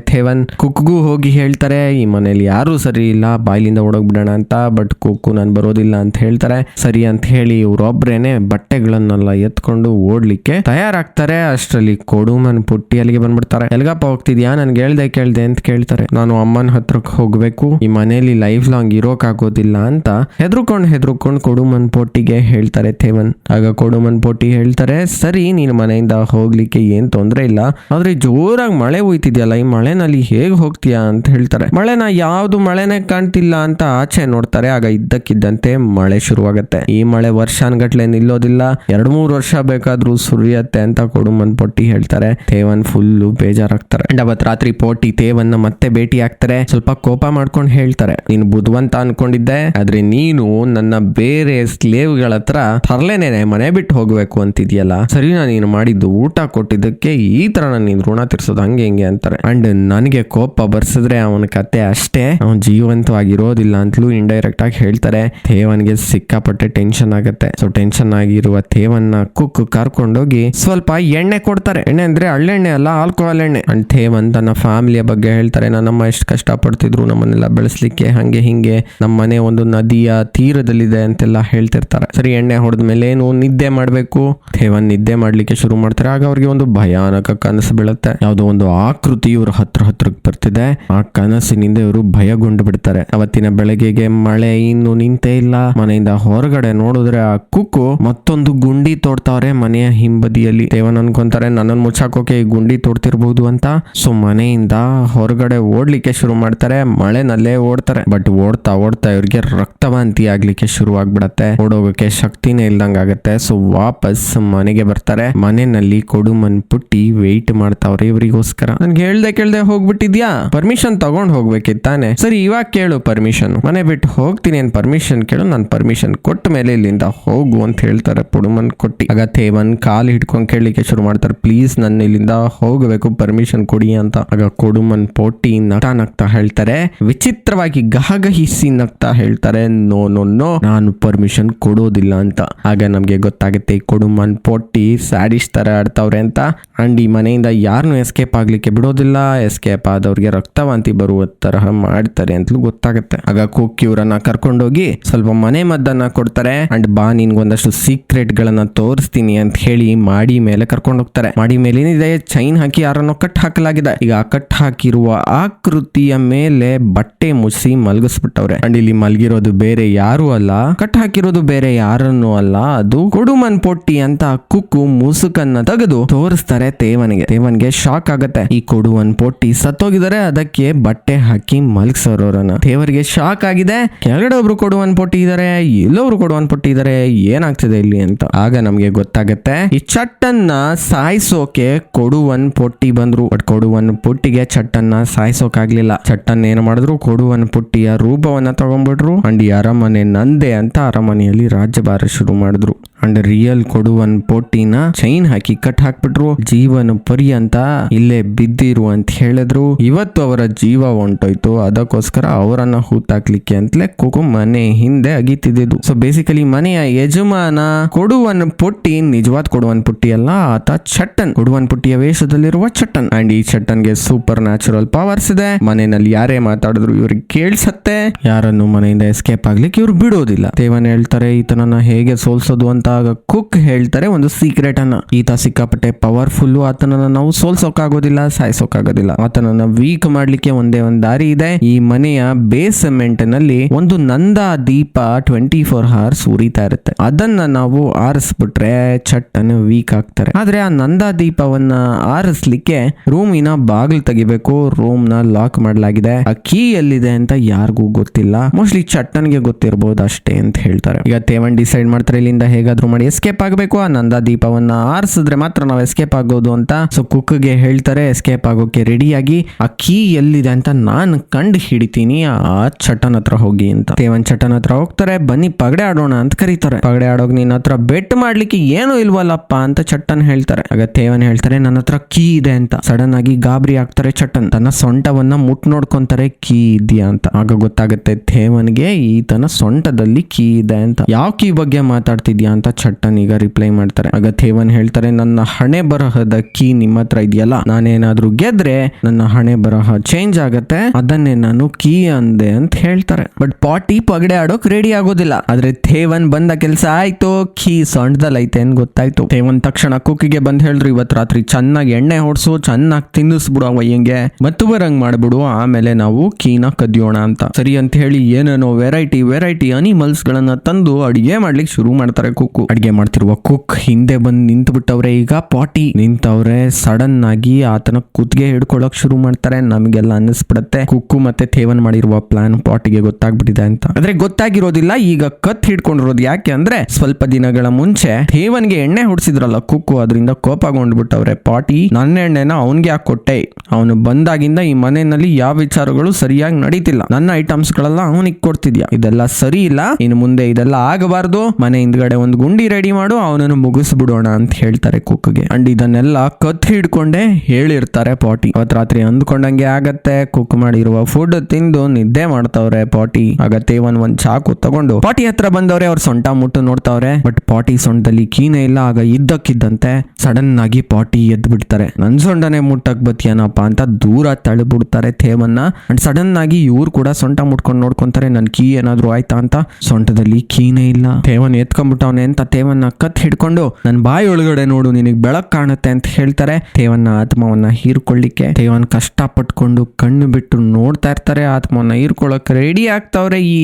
ಕುಕ್ಗೂ ಹೋಗಿ ಹೇಳ್ತಾರೆ, ಈ ಮನೇಲಿ ಯಾರು ಸರಿ ಇಲ್ಲ, ಬಾಯ್ಲಿಂದ ಓಡೋಗ್ಬಿಡೋಣ ಅಂತ, ಬಟ್ ಕುಕ್ಕು ನಾನು ಬರೋದಿಲ್ಲ ಅಂತ ಹೇಳ್ತಾರೆ. ಸರಿ ಅಂತ ಹೇಳಿ ಇವ್ರೊಬ್ರೇನೆ ಬಟ್ಟೆಗಳನ್ನೆಲ್ಲ ಎತ್ಕೊಂಡು ಓಡ್ಲಿಕ್ಕೆ ತಯಾರಾಗ್ತಾರೆ. ಅಷ್ಟರಲ್ಲಿ ಕೊಡುಮನ್ ಪುಟ್ಟಿ ಅಲ್ಲಿಗೆ ಬಂದ್ಬಿಡ್ತಾರೆ. ಎಲ್ಗಪ್ಪ, ಹೋಗ್ತಿದ್ಯಾ? ನನ್ಗೆ ಹೇಳ್ದೆ ಕೇಳ್ದೆ ಅಂತ ಕೇಳ್ತಾರೆ. ನಾನು ಅಮ್ಮನ ಹತ್ರಕ್ಕೆ ಹೋಗ್ಬೇಕು. ಈ ಮನೇಲಿ ಲೈಫ್ ಲಾಂಗ್ ಇರೋಕ್ ಆಗೋದಿಲ್ಲ ಅಂತ ಹೆದ್ರುಕೊಂಡ್ ಹೆದ್ರುಕೊಂಡ್ ಕೊಡುಮನ್ ಪೊಟ್ಟಿಗೆ ಹೇಳ್ತಾರೆ ಥೇವನ್. ಆಗ ಕೊಡುಮನ್ ಪೊಟ್ಟಿ ಹೇಳ್ತಾರೆ, ಸರಿ, ನೀನು ಮನೆಯಿಂದ ಹೋಗ್ಲಿಕ್ಕೆ ಏನ್ ತೊಂದ್ರೆ ಇಲ್ಲ. ಆದ್ರೆ ಜೋರಾಗಿ ಮಳೆ ಹೋಯ್ತಿದ್ಯಲ್ಲ, ಈ ಮಳೆನಲ್ಲಿ ಹೇಗ್ ಹೋಗ್ತೀಯಾ ಅಂತ ಹೇಳ್ತಾರೆ. ಮಳೆನ ಯಾವ್ದು ಮಳೆನೇ ಕಾಣ್ತಿಲ್ಲ ಅಂತ ಆಚೆ ನೋಡ್ತಾರೆ. ಆಗ ಇದ್ದಕ್ಕಿದ್ದಂತೆ ಮಳೆ ಶುರುವಾಗತ್ತೆ. ಈ ಮಳೆ ವರ್ಷಾನ್ಗಟ್ಲೆ ನಿಲ್ಲೋದಿಲ್ಲ. ಎರಡ್ ಮೂರು ವರ್ಷ ಬೇಕಾದ್ರೂ ಸುರಿಯತ್ತೆ ಅಂತ ಕೊಡುಮನ್ ಪೊಟ್ಟಿ ಹೇಳ್ತಾರೆ. ತೇವನ್ ಫುಲ್ಲು ಬೇಜಾರಾಗ್ತಾರೆ. ಅಂಡ್ ಅವತ್ ರಾತ್ರಿ ಪೋಟಿ ತೇವನ್ನ ಮತ್ತೆ ಭೇಟಿ ಆಗ್ತಾರೆ. ಸ್ವಲ್ಪ ಕೋಪ ಮಾಡ್ಕೊಂಡು ಹೇಳ್ತಾರೆ. ನೀನು ಬುದ್ಧವಂತ ಅನ್ಕೊಂಡಿದ್ದೆ. ಆದ್ರೆ ನೀನು ನನ್ನ ಬೇರೆ ಸ್ಲೇವ್ಗಳ ಹತ್ರ ತರ್ಲೇನೇನೆ ಮನೆ ಬಿಟ್ಟು ಹೋಗ್ಬೇಕು ಅಂತಿದ್ಯಲ್ಲ. ಸರಿನಾ ನೀನು ಮಾಡಿದ್ದು ಊಟ ಕೊಟ್ಟಿದ್ದಕ್ಕೆ ಈ ತರ ನೀನು ಋಣ ತೀರ್ಸೋದು ಹಂಗೆ ಹಿಂಗೆ ಅಂತಾರೆ. ಅಂಡ್ ನನಗೆ ಕೋಪ ಬರ್ಸಿದ್ರೆ ಅವನ ಕತೆ ಅಷ್ಟೇ. ಅವನ್ ಜೀವಂತವಾಗಿರೋದಿಲ್ಲ ಅಂತಲೂ ಇಂಡೈರೆಕ್ಟ್ ಆಗಿ ಹೇಳ್ತಾರೆ. ಥೇವನ್ಗೆ ಸಿಕ್ಕಾಪಟ್ಟೆ ಟೆನ್ಷನ್ ಆಗುತ್ತೆ. ಸೊ ಟೆನ್ಷನ್ ಆಗಿರುವ ಥೇವನ್ನ ಕುಕ್ ಕರ್ಕೊಂಡೋಗಿ ಸ್ವಲ್ಪ ಎಣ್ಣೆ ಕೊಡ್ತಾರೆ. ಎಣ್ಣೆ ಅಂದ್ರೆ ಹಳ್ಳೆಣ್ಣೆ ಅಲ್ಲ ಆಲ್ಕೋಹಾಲ್ ಎಣ್ಣೆ. ಅಂಡ್ ಥೇವನ್ ತನ್ನ ಫ್ಯಾಮಿಲಿಯ ಬಗ್ಗೆ ಹೇಳ್ತಾರೆ ನನ್ನಮ್ಮ ಎಷ್ಟು ಕಷ್ಟಪಡ್ತಿದ್ರು ನಮ್ಮನ್ನೆಲ್ಲ ಬೆಳೆಸ್ಲಿಕ್ಕೆ, ಹಂಗೆ ಹಿಂಗೆ ನಮ್ಮ ಮನೆ ಒಂದು ನದಿಯ ತೀರದಲ್ಲಿದೆ ಅಂತೆಲ್ಲ ಹೇಳ್ತಿರ್ತಾರೆ. ಸರಿ, ಎಣ್ಣೆ ಹೊಡೆದ ಮೇಲೆ ಏನು ನಿದ್ದೆ ಮಾಡಬೇಕು? ಥೇವನ್ ನಿದ್ದೆ ಮಾಡ್ಲಿಕ್ಕೆ ಶುರು ಮಾಡ್ತಾರೆ. ಆಗ ಅವ್ರಿಗೆ ಒಂದು ಭಯಾನಕ ಕನಸು ಬೀಳುತ್ತೆ. ಯಾವುದೋ ಒಂದು ಆಕೃತಿ ಇವ್ರ ಹತ್ರ ಹತ್ರಕ್ಕೆ ಬರ್ತಿದೆ. ಆ ಕನಸಿನಿಂದ ಇವರು ಭಯಗೊಂಡು ಬಿಡ್ತಾರೆ. ಅವತ್ತಿನ ಬೆಳಗ್ಗೆಗೆ ಮಳೆ ಇನ್ನು ನಿಂತೇ ಇಲ್ಲ. ಮನೆಯಿಂದ ಹೊರಗಡೆ ನೋಡಿದ್ರೆ ಆ ಕುಕ್ಕು ಮತ್ತೊಂದು ಗುಂಡಿ ತೋಡ್ತಾವ್ರೆ ಮನೆಯ ಹಿಂಬದಿಯಲ್ಲಿ. ದೇವನ್ ಅನ್ಕೊಂತಾರೆ ನನ್ನನ್ನು ಮುಚ್ಚಾಕೋಕೆ ಈ ಗುಂಡಿ ತೋಡ್ತಿರ್ಬಹುದು ಅಂತ. ಸೊ ಮನೆಯಿಂದ ಹೊರಗಡೆ ಓಡ್ಲಿಕ್ಕೆ ಶುರು ಮಾಡ್ತಾರೆ. ಮಳೆನಲ್ಲೇ ಓಡ್ತಾರೆ. ಬಟ್ ಓಡ್ತಾ ಓಡ್ತಾ ಇವ್ರಿಗೆ ರಕ್ತವಾಂತಿ ಆಗ್ಲಿಕ್ಕೆ ಶುರು ಆಗ್ಬಿಡತ್ತೆ ಓಡೋಗಕ್ಕೆ ಶಕ್ತಿನೇ ಇಲ್ದಂಗ ಆಗತ್ತೆ. ಸೊ ವಾಪಸ್ ಮನೆಗೆ ಬರ್ತಾರೆ. ಮನೆಯಲ್ಲಿ ಕೊಡುಮನ್ ಪುಟ್ಟಿ ವೆಯ್ಟ್ ಮಾಡ್ತಾವ್ರೆ ಇವರಿಗೋಸ್ಕರ. ನನ್ಗೆ ಹೇಳ್ದೆ ಕೇಳ್ದೆ ಹೋಗ್ಬಿಟ್ಟಿದ್ಯಾ? ಪರ್ಮಿಷನ್ ತಗೊಂಡ್ ಹೋಗ್ಬೇಕಿತ್ತು ತಾನೆ. ಸರಿ, ಇವಾಗ ಕೇಳು ಪರ್ಮಿಷನ್ ಮನೆ ಬಿಟ್ಟು ಹೋಗ್ತೀನಿ ಅಂತ ಪರ್ಮಿಷನ್ ಕೇಳು, ನಾನು ಪರ್ಮಿಷನ್ ಕೊಟ್ಟ ಮೇಲೆ ಇಲ್ಲಿಂದ ಹೋಗು ಅಂತ ಹೇಳ್ತಾರೆ, ಪುಡುಮನ್ ಕೊಟ್ಟಿ. ಆಗ ಥೇವನ್ ಕಾಲ್ ಹಿಡ್ಕೊಂಡ್ ಕೇಳಲಿಕ್ಕೆ ಶುರು ಮಾಡ್ತಾರೆ ಪ್ಲೀಸ್ ನನ್ನ ಇಲ್ಲಿಂದ ಹೋಗಬೇಕು ಪರ್ಮಿಷನ್ ಕೊಡಿ ಅಂತ. ಆಗ ಕೊಡುಮನ್ ಪೋಟಿ ನಗ್ತಾ ನಗ್ತಾ ಹೇಳ್ತಾರೆ, ವಿಚಿತ್ರವಾಗಿ ಗಹಗಹಿಸಿ ನಗ್ತಾ ಹೇಳ್ತಾರೆ ನೋ ನೋ ನೋ ನಾನು ಪರ್ಮಿಷನ್ ಕೊಡೋದಿಲ್ಲ ಅಂತ. ಆಗ ನಮ್ಗೆ ಗೊತ್ತಾಗುತ್ತೆ ಕೊಡುಮನ್ ಪೊಟ್ಟಿ ಸ್ಯಾಡಿಶ್ ತರ ಆಡ್ತಾವ್ರೆ ಅಂತ. ಅಂಡ್ ಈ ಮನೆಯಿಂದ ಯಾರನ್ನು ಎಸ್ಕೇಪ್ ಆಗ್ಲಿಕ್ಕೆ ಬಿಡೋದಿಲ್ಲ ಎಸ್ಕೇಪ್ ಆದವ್ರಿಗೆ ರಕ್ತವಾಂತಿ ಬರುವ ತರಹ ಮಾಡ್ತಾರೆ ಅಂತಲೂ ಗೊತ್ತಾಗುತ್ತೆ. ಆಗ ಕುಕ್ ಇವರನ್ನ ಕರ್ಕೊಂಡೋಗಿ ಸ್ವಲ್ಪ ಮನೆ ಮದ್ದನ್ನ ಕೊಡ್ತಾರೆ. ಅಂಡ್ ಬಾ, ನಿನ್ಗೊಂದಷ್ಟು ಸೀಕ್ರೆಟ್ ಗಳನ್ನ ತೋರಿಸ್ತೀನಿ ಅಂತ ಹೇಳಿ ಮಾಡಿ ಮೇಲೆ ಕರ್ಕೊಂಡು ಹೋಗ್ತಾರೆ ಮಾಡಿ ಮೇಲೆ ಏನಿದೆ ಚೈನ್ ಹಾಕಿ ಯಾರನ್ನು ಕಟ್ ಹಾಕಲಾಗಿದೆ. ಈಗ ಕಟ್ ಹಾಕಿರುವ ಆಕೃತಿಯ ಮೇಲೆ ಬಟ್ಟೆ ಮುಚ್ಚಿ ಮಲಗಿಸ್ಬಿಟ್ಟವ್ರೆ. ಅಂಡ್ ಇಲ್ಲಿ ಮಲಗಿರೋದು ಬೇರೆ ಯಾರು ಅಲ್ಲ. ಕಟ್ ಹಾಕಿರೋದು ಬೇರೆ ಯಾರನ್ನು ಅಲ್ಲ. ಅದು ಕೊಡುಮನ್ ಪೊಟ್ಟಿ ಅಂತ ಕುಕ್ಕು ಮುಸುಕನ್ನ ತೆಗೆದು ತೋರಿಸ್ತಾರೆ ತೇವನಿಗೆ. ತೇವನ್ಗೆ ಶಾಕ್ ಆಗತ್ತೆ. ಈ ಕೊಡುವನ್ ಪೊಟ್ಟಿ ಸತ್ತೋಗಿದ್ದಾರೆ. ಅದಕ್ಕೆ ಬಟ್ಟೆ ಹಾಕಿ ಮಲಗಿಸೋರನ್ನ ದೇವರಿಗೆ ಶಾಕ್ ಆಗಿದೆ. ಕೆಳಗಡೆ ಒಬ್ರು ಕೊಡುವನ್ ಪೊಟ್ಟಿ ಇದಾರೆ ಎಲ್ಲೊಬ್ರು ಕೊಡುವನ್ ಪೊಟ್ಟಿ ಇದ್ದಾರೆ ಏನಾಗ್ತಿದೆ ಇಲ್ಲಿ ಅಂತ. ಆಗ ನಮ್ಗೆ ಗೊತ್ತಾಗತ್ತೆ. ಈ ಚಟ್ಟನ್ನ ಸಾಯಿಸೋಕೆ ಕೊಡುವನ್ ಪೊಟ್ಟಿ ಬಂದ್ರು. ಬಟ್ ಕೊಡುವನ್ ಪೊಟ್ಟಿಗೆ ಚಟ್ಟನ್ನ ಸಾಯಿಸೋಕಾಗ್ಲಿಲ್ಲ. ಚಟ್ಟನ್ನ ಏನ್ ಮಾಡಿದ್ರು? ಕೊಡುವನ್ ಪುಟ್ಟಿಯ ರೂಪವನ್ನ ತಗೊಂಡ್ಬಿಟ್ರು ಅಂಡ್ ಈ ಅರಮನೆ ನಂದೆ ಅಂತ ಅರಮನೆಯಲ್ಲಿ ರಾಜ್ಯಭಾರ ಶುರು ಮಾಡಿದ್ರು. ಅಂಡ್ ರಿಯಲ್ ಕೊಡುವನ್ ಪೊಟ್ಟಿನ ಚೈನ್ ಹಾಕಿ ಕಟ್ ಹಾಕ್ಬಿಟ್ರು. ಜೀವನ ಪರ್ಯಂತ ಇಲ್ಲೇ ಬಿದ್ದಿರು ಅಂತ ಹೇಳಿದ್ರು. ಇವತ್ತು ಅವರ ಜೀವ ಹೊಂಟೋಯ್ತು. ಅದಕ್ಕೋಸ್ಕರ ಅವರನ್ನ ಹೂತಾಕ್ಲಿಕ್ಕೆ ಅಂತಲೇ ಕುಕು ಮನೆ ಹಿಂದೆ ಅಗಿತಿದ್ದು ಸೊ ಬೇಸಿಕಲಿ ಮನೆಯ ಯಜಮಾನ ಕೊಡುವನ್ ಪುಟ್ಟಿ, ನಿಜವಾದ ಕೊಡುವನ್ ಪುಟ್ಟಿ ಅಲ್ಲ, ಆತ ಚಟ್ಟನ್. ಕೊಡುವನ್ ಪುಟ್ಟಿಯ ವೇಷದಲ್ಲಿರುವ ಚಟ್ಟನ್. ಅಂಡ್ ಈ ಚಟ್ಟನ್ಗೆ ಸೂಪರ್ ನ್ಯಾಚುರಲ್ ಪವರ್ಸ್ ಇದೆ. ಮನೆಯಲ್ಲಿ ಯಾರೇ ಮಾತಾಡಿದ್ರು ಇವ್ರಿಗೆ ಕೇಳಿಸತ್ತೆ. ಯಾರನ್ನು ಮನೆಯಿಂದ ಎಸ್ಕೇಪ್ ಆಗ್ಲಿಕ್ಕೆ ಇವ್ರು ಬಿಡೋದಿಲ್ಲ. ದೇವನ್ ಹೇಳ್ತಾರೆ, ಈತನನ್ನ ಹೇಗೆ ಸೋಲ್ಸೋದು ಅಂತ ಆಗ ಕುಕ್ ಹೇಳ್ತಾರೆ ಒಂದು ಸೀಕ್ರೆಟ್ ಅನ್ನ. ಈತ ಸಿಕ್ಕಾಪಟ್ಟೆ ಪವರ್ಫುಲ್ ಆತನನ್ನ ನಾವು ಸೋಲ್ಸೋಕಾಗೋದಿಲ್ಲ ಸಾಯಿಸೋಕಾಗೋದಿಲ್ಲ ಆತನನ್ನ ವೀಕ್ ಮಾಡ್ಲಿಕ್ಕೆ ಒಂದೇ ಒಂದು ದಾರಿ ಇದೆ. ಈ ಮನೆಯ ಬೇಸ್ಮೆಂಟ್ನಲ್ಲಿ ಒಂದು ನಂದಾ ದೀಪ ಟ್ವೆಂಟಿ ಫೋರ್ ಅವರ್ಸ್ ಉರಿತಾ ಇರುತ್ತೆ. ಅದನ್ನ ನಾವು ಆರಿಸ್ಬಿಟ್ರೆ ಚಟ್ಟನ್ನು ವೀಕ್ ಆಗ್ತಾರೆ. ಆದ್ರೆ ಆ ನಂದ ದೀಪವನ್ನ ಆರಿಸ್ಲಿಕ್ಕೆ ರೂಮಿನ ಬಾಗಿಲು ತೆಗಿಬೇಕು. ರೂಮ್ನ ಲಾಕ್ ಮಾಡಲಾಗಿದೆ. ಆ ಕೀ ಎಲ್ಲಿದೆ ಅಂತ ಯಾರಿಗೂ ಗೊತ್ತಿಲ್ಲ. ಮೋಸ್ಟ್ಲಿ ಚಟ್ಟನ್ಗೆ ಗೊತ್ತಿರಬಹುದು ಅಷ್ಟೇ ಅಂತ ಹೇಳ್ತಾರೆ. ಈಗ ತೇವನ್ ಡಿಸೈಡ್ ಮಾಡ್ತಾರೆ ಇಲ್ಲಿಂದ ಹೇಗಾದ್ರೂ ಮಾಡಿ ಎಸ್ಕೇಪ್ ಆಗಬೇಕು ಆ ನಂದ ದೀಪವನ್ನ ಆರಿಸಿದ್ರೆ ಮಾತ್ರ ನಾವು ಎಸ್ಕೇಪ್ ಆಗೋದು ಅಂತ. ಸೊ ಕುಕ್ಗೆ ಹೇಳ್ತಾರೆ ಎಸ್ಕೇಪ್ ಆಗೋಕೆ ರೆಡಿಯಾಗಿ ಆ ಕೀ ಎಲ್ಲಿದೆ ಅಂತ ನಾನು ಕಂಡು ಹಿಡಿತೀನಿ ಆ ಚಟನ್ ಹತ್ರ ಹೋಗಿ ಅಂತ. ತೇವನ್ ಚಟನ್ ಹತ್ರ ಹೋಗ್ತಾರೆ, ಬನ್ನಿ, ಪಗಡೆ ಆಡೋಣ ಅಂತ ಕರೀತಾರೆ. ಪಗಡೆ ಆಡೋಗ್ ನಿನ್ನ ಹತ್ರ ಬೆಟ್ ಮಾಡ್ಲಿಕ್ಕೆ ಏನು ಇಲ್ವಲ್ಲಪ್ಪ ಅಂತ ಚಟ್ಟನ್ ಹೇಳ್ತಾರೆ. ಆಗ ತೇವನ್ ಹೇಳ್ತಾರೆ, ನನ್ನ ಹತ್ರ ಕೀ ಇದೆ ಅಂತ. ಸಡನ್ ಆಗಿ ಗಾಬರಿ ಆಗ್ತಾರೆ ಚಟ್ಟನ್ ತನ್ನ ಸೊಂಟವನ್ನ ಮುಟ್ ನೋಡ್ಕೊಂತಾರೆ ಕೀ ಇದೆಯಾ ಅಂತ. ಆಗ ಗೊತ್ತಾಗುತ್ತೆ ಥೇವನ್ಗೆ ಈತನ ಸೊಂಟದಲ್ಲಿ ಕೀ ಇದೆ ಅಂತ. ಯಾವ ಕೀ ಬಗ್ಗೆ ಮಾತಾಡ್ತಿದ್ಯಾ ಅಂತ ಚಟ್ಟನ್ ಈಗ ರಿಪ್ಲೈ ಮಾಡ್ತಾರೆ. ಆಗ ಥೇವನ್ ಹೇಳ್ತಾರೆ, ನನ್ನ ಹಣೆ ಬರಹದ ಕೀ ನಿಮ್ಮ ಹತ್ರ ಇದೆಯಲ್ಲ? ನಾನೇನಾದ್ರೂ ಗೆದ್ರೆ ನನ್ನ ಹಣೆ ಬರಹ ಚೇಂಜ್ ಆಗತ್ತೆ, ಅದನ್ನೇ ನಾನು ಕೀ ಅಂದೆ ಅಂತ ಹೇಳ್ತಾರೆ. ಬಟ್ ಪಾಟಿ ಪಗಡೆ ಆಡೋಕ್ ರೆಡಿ ಆಗೋದಿಲ್ಲ. ಆದ್ರೆ ಥೇವನ್ ಬಂದ ಕೆಲಸ ಆಯ್ತು. ಕೀ ಸೊಂಟದಲ್ಲಿ ಐತೆ ಅಂತ ಗೊತ್ತಾಯ್ತು. ಥೇವನ್ ತಕ್ಷಣ ಕುಕ್ಕಿಗೆ ಬಂದ್ ಹೇಳಿದ್ರು, ಇವತ್ ರಾತ್ರಿ ಚೆನ್ನಾಗಿ ಎಣ್ಣೆ ಹೊಡ್ಸು, ಚೆನ್ನಾಗಿ ತಿನ್ನಿಸ್ಬಿಡು ಹಿಂಗೆ ಮತ್ತು ಬರಂಗ್ ಮಾಡ್ಬಿಡು, ಆಮೇಲೆ ನಾವು ಕೀನ ಕದಿಯೋಣ ಅಂತ. ಸರಿ ಅಂತ ಹೇಳಿ ಏನೇನೋ ವೆರೈಟಿ ವೆರೈಟಿ ಅನಿಮಲ್ಸ್ ಗಳನ್ನ ತಂದು ಅಡಿಗೆ ಮಾಡ್ಲಿಕ್ಕೆ ಶುರು ಮಾಡ್ತಾರೆ ಕುಕ್ಕು. ಅಡಿಗೆ ಮಾಡ್ತಿರುವ ಕುಕ್ ಹಿಂದೆ ಬಂದು ನಿಂತು ಬಿಟ್ಟವ್ರೆ ಈಗ ಪಾಟಿ ನಿಂತವ್ರೆ. ಸಡನ್ ಆಗಿ ಆತನ ಕುತ್ತಿಗೆ ಹಿಡ್ಕೊಳಕ್ ಶುರು ಮಾಡ್ತಾರೆ. ನಮಗೆಲ್ಲ ಅನ್ನಿಸ್ಬಿಡತ್ತೆ. ಕುಕ್ಕು ಮತ್ತೆ ಥೇವನ್ ಮಾಡಿರುವ ಪ್ಲಾನ್ ಪಾಟಿಗೆ ಗೊತ್ತಾಗ್ಬಿಟ್ಟಿದೆ ಅಂತ. ಆದ್ರೆ ಗೊತ್ತಾಗಿರೋದಿಲ್ಲ. ಈಗ ಕತ್ ಹಿಡ್ಕೊಂಡಿರೋದು ಯಾಕೆ ಅಂದ್ರೆ ಸ್ವಲ್ಪ ದಿನಗಳ ಮುಂಚೆ ಥೇವನ್ಗೆ ಎಣ್ಣೆ ಹೊಡ್ಸಿದ್ರಲ್ಲ ಕುಕ್ಕು, ಅದರಿಂದ ಕೋಪಗೊಂಡ್ಬಿಟ್ಟವ್ರೆ ಪಾಟಿ. ನನ್ನ ಎಣ್ಣೆನ ಅವನ್ಗೆ ಯಾಕೆ ಕೊಟ್ಟೆ. ಅವನು ಬಂದಾಗಿಂದ ಈ ಮನೆಯಲ್ಲಿ ಯಾವ ವಿಚಾರಗಳು ಸರಿಯಾಗಿ ನಡೀತಿಲ್ಲ. ನನ್ನ ಐಟಮ್ಸ್ ಗಳೆಲ್ಲ ಅವನಿಗೆ ಕೊಡ್ತಿದ್ಯಾ? ಇದೆಲ್ಲ ಸರಿ ಇಲ್ಲ. ಇನ್ನು ಮುಂದೆ ಇದೆಲ್ಲ ಆಗಬಾರ್ದು. ಮನೆ ಹಿಂದ್ಗಡೆ ಒಂದು ಗುಂಡಿ ರೆಡಿ ಮಾಡು. ಅವನನ್ನು ಮುಗಿಸ್ಬಿಡೋಣ ಅಂತ ಹೇಳ್ತಾರೆ ಕುಕ್ಗೆ. ಅಂಡ್ ಇದನ್ನೆಲ್ಲ ಕತ್ ಹಿಡ್ಕೊಂಡೇ ಹೇಳಿರ್ತಾರೆ ಪಾಟಿ. ಅವತ್ ರಾತ್ರಿ ಅಂದ್ಕೊಂಡಂಗೆ ಆಗತ್ತೆ. ಕುಕ್ ಮಾಡಿರುವ ಫುಡ್ ತಿಂದು ನಿದ್ದೆ ಮಾಡ್ತಾವ್ರೆ ಪಾಟಿ. ಆಗ ತೇವನ್ ಒಂದ್ ಚಾಕು ತಗೊಂಡು. ಪಾಟಿ ಹತ್ರ ಬಂದವ್ರೆ, ಅವ್ರ ಸೊಂಟ ಮುಟ್ಟು ನೋಡ್ತಾವ್ರೆ. ಬಟ್ ಪಾಟಿ ಸೊಂಟದಲ್ಲಿ ಕೀನೇ ಇಲ್ಲ. ಆಗ ಇದ್ದಕ್ಕಿದ್ದಂತೆ ಸಡನ್ ಆಗಿ ಪಾಟಿ ಎದ್ದು ಬಿಡ್ತಾರೆ ನನ್ ಸೊಂಡನೆ ಮುಟ್ಟಕ್ ಬತ್ತಿಯನಪ್ಪ ಅಂತ ದೂರ ತಳ್ಳಿಬಿಡ್ತಾರೆ ಥೇಮನ್ನ ಅಂಡ್ ಸಡನ್ ಆಗಿ ಇವ್ರು ಕೂಡ ಸೊಂಟ ಮುಟ್ಕೊಂಡು ನೋಡ್ಕೊಂತಾರೆ ನನ್ನ ಕೀ ಏನಾದ್ರು ಆಯ್ತಾ ಅಂತ? ಸೊಂಟದಲ್ಲಿ ಕೀನೇ ಇಲ್ಲ. ಥೇವನ್ ಎತ್ಕೊಂಡ್ಬಿಟ್ಟವನೆ ಅಂತ ಥೇವನ್ನ ಕತ್ ಹಿಡ್ಕೊಂಡು ನನ್ನ ಬಾಯಿ ಒಳಗಡೆ ನೋಡು, ನಿನಗೆ ಬೆಳಕ್ ಕಾಣುತ್ತೆ ಅಂತ ಹೇಳ್ತಾರೆ. ಥೇವನ್ನ ಆತ್ಮವನ್ನ ಹೀರ್ಕೊಳ್ಳಿಕ್ಕೆ, ಥೇವನ್ ಕಷ್ಟ ಪಟ್ಕೊಂಡು ಕಣ್ಣು ಬಿಟ್ಟು ನೋಡ್ತಾ ಇರ್ತಾರೆ. ಆತ್ಮವನ್ನ ಹೀರ್ಕೊಳ್ಳೋಕೆ ರೆಡಿ ಆಗ್ತಾವ್ರೆ ಈ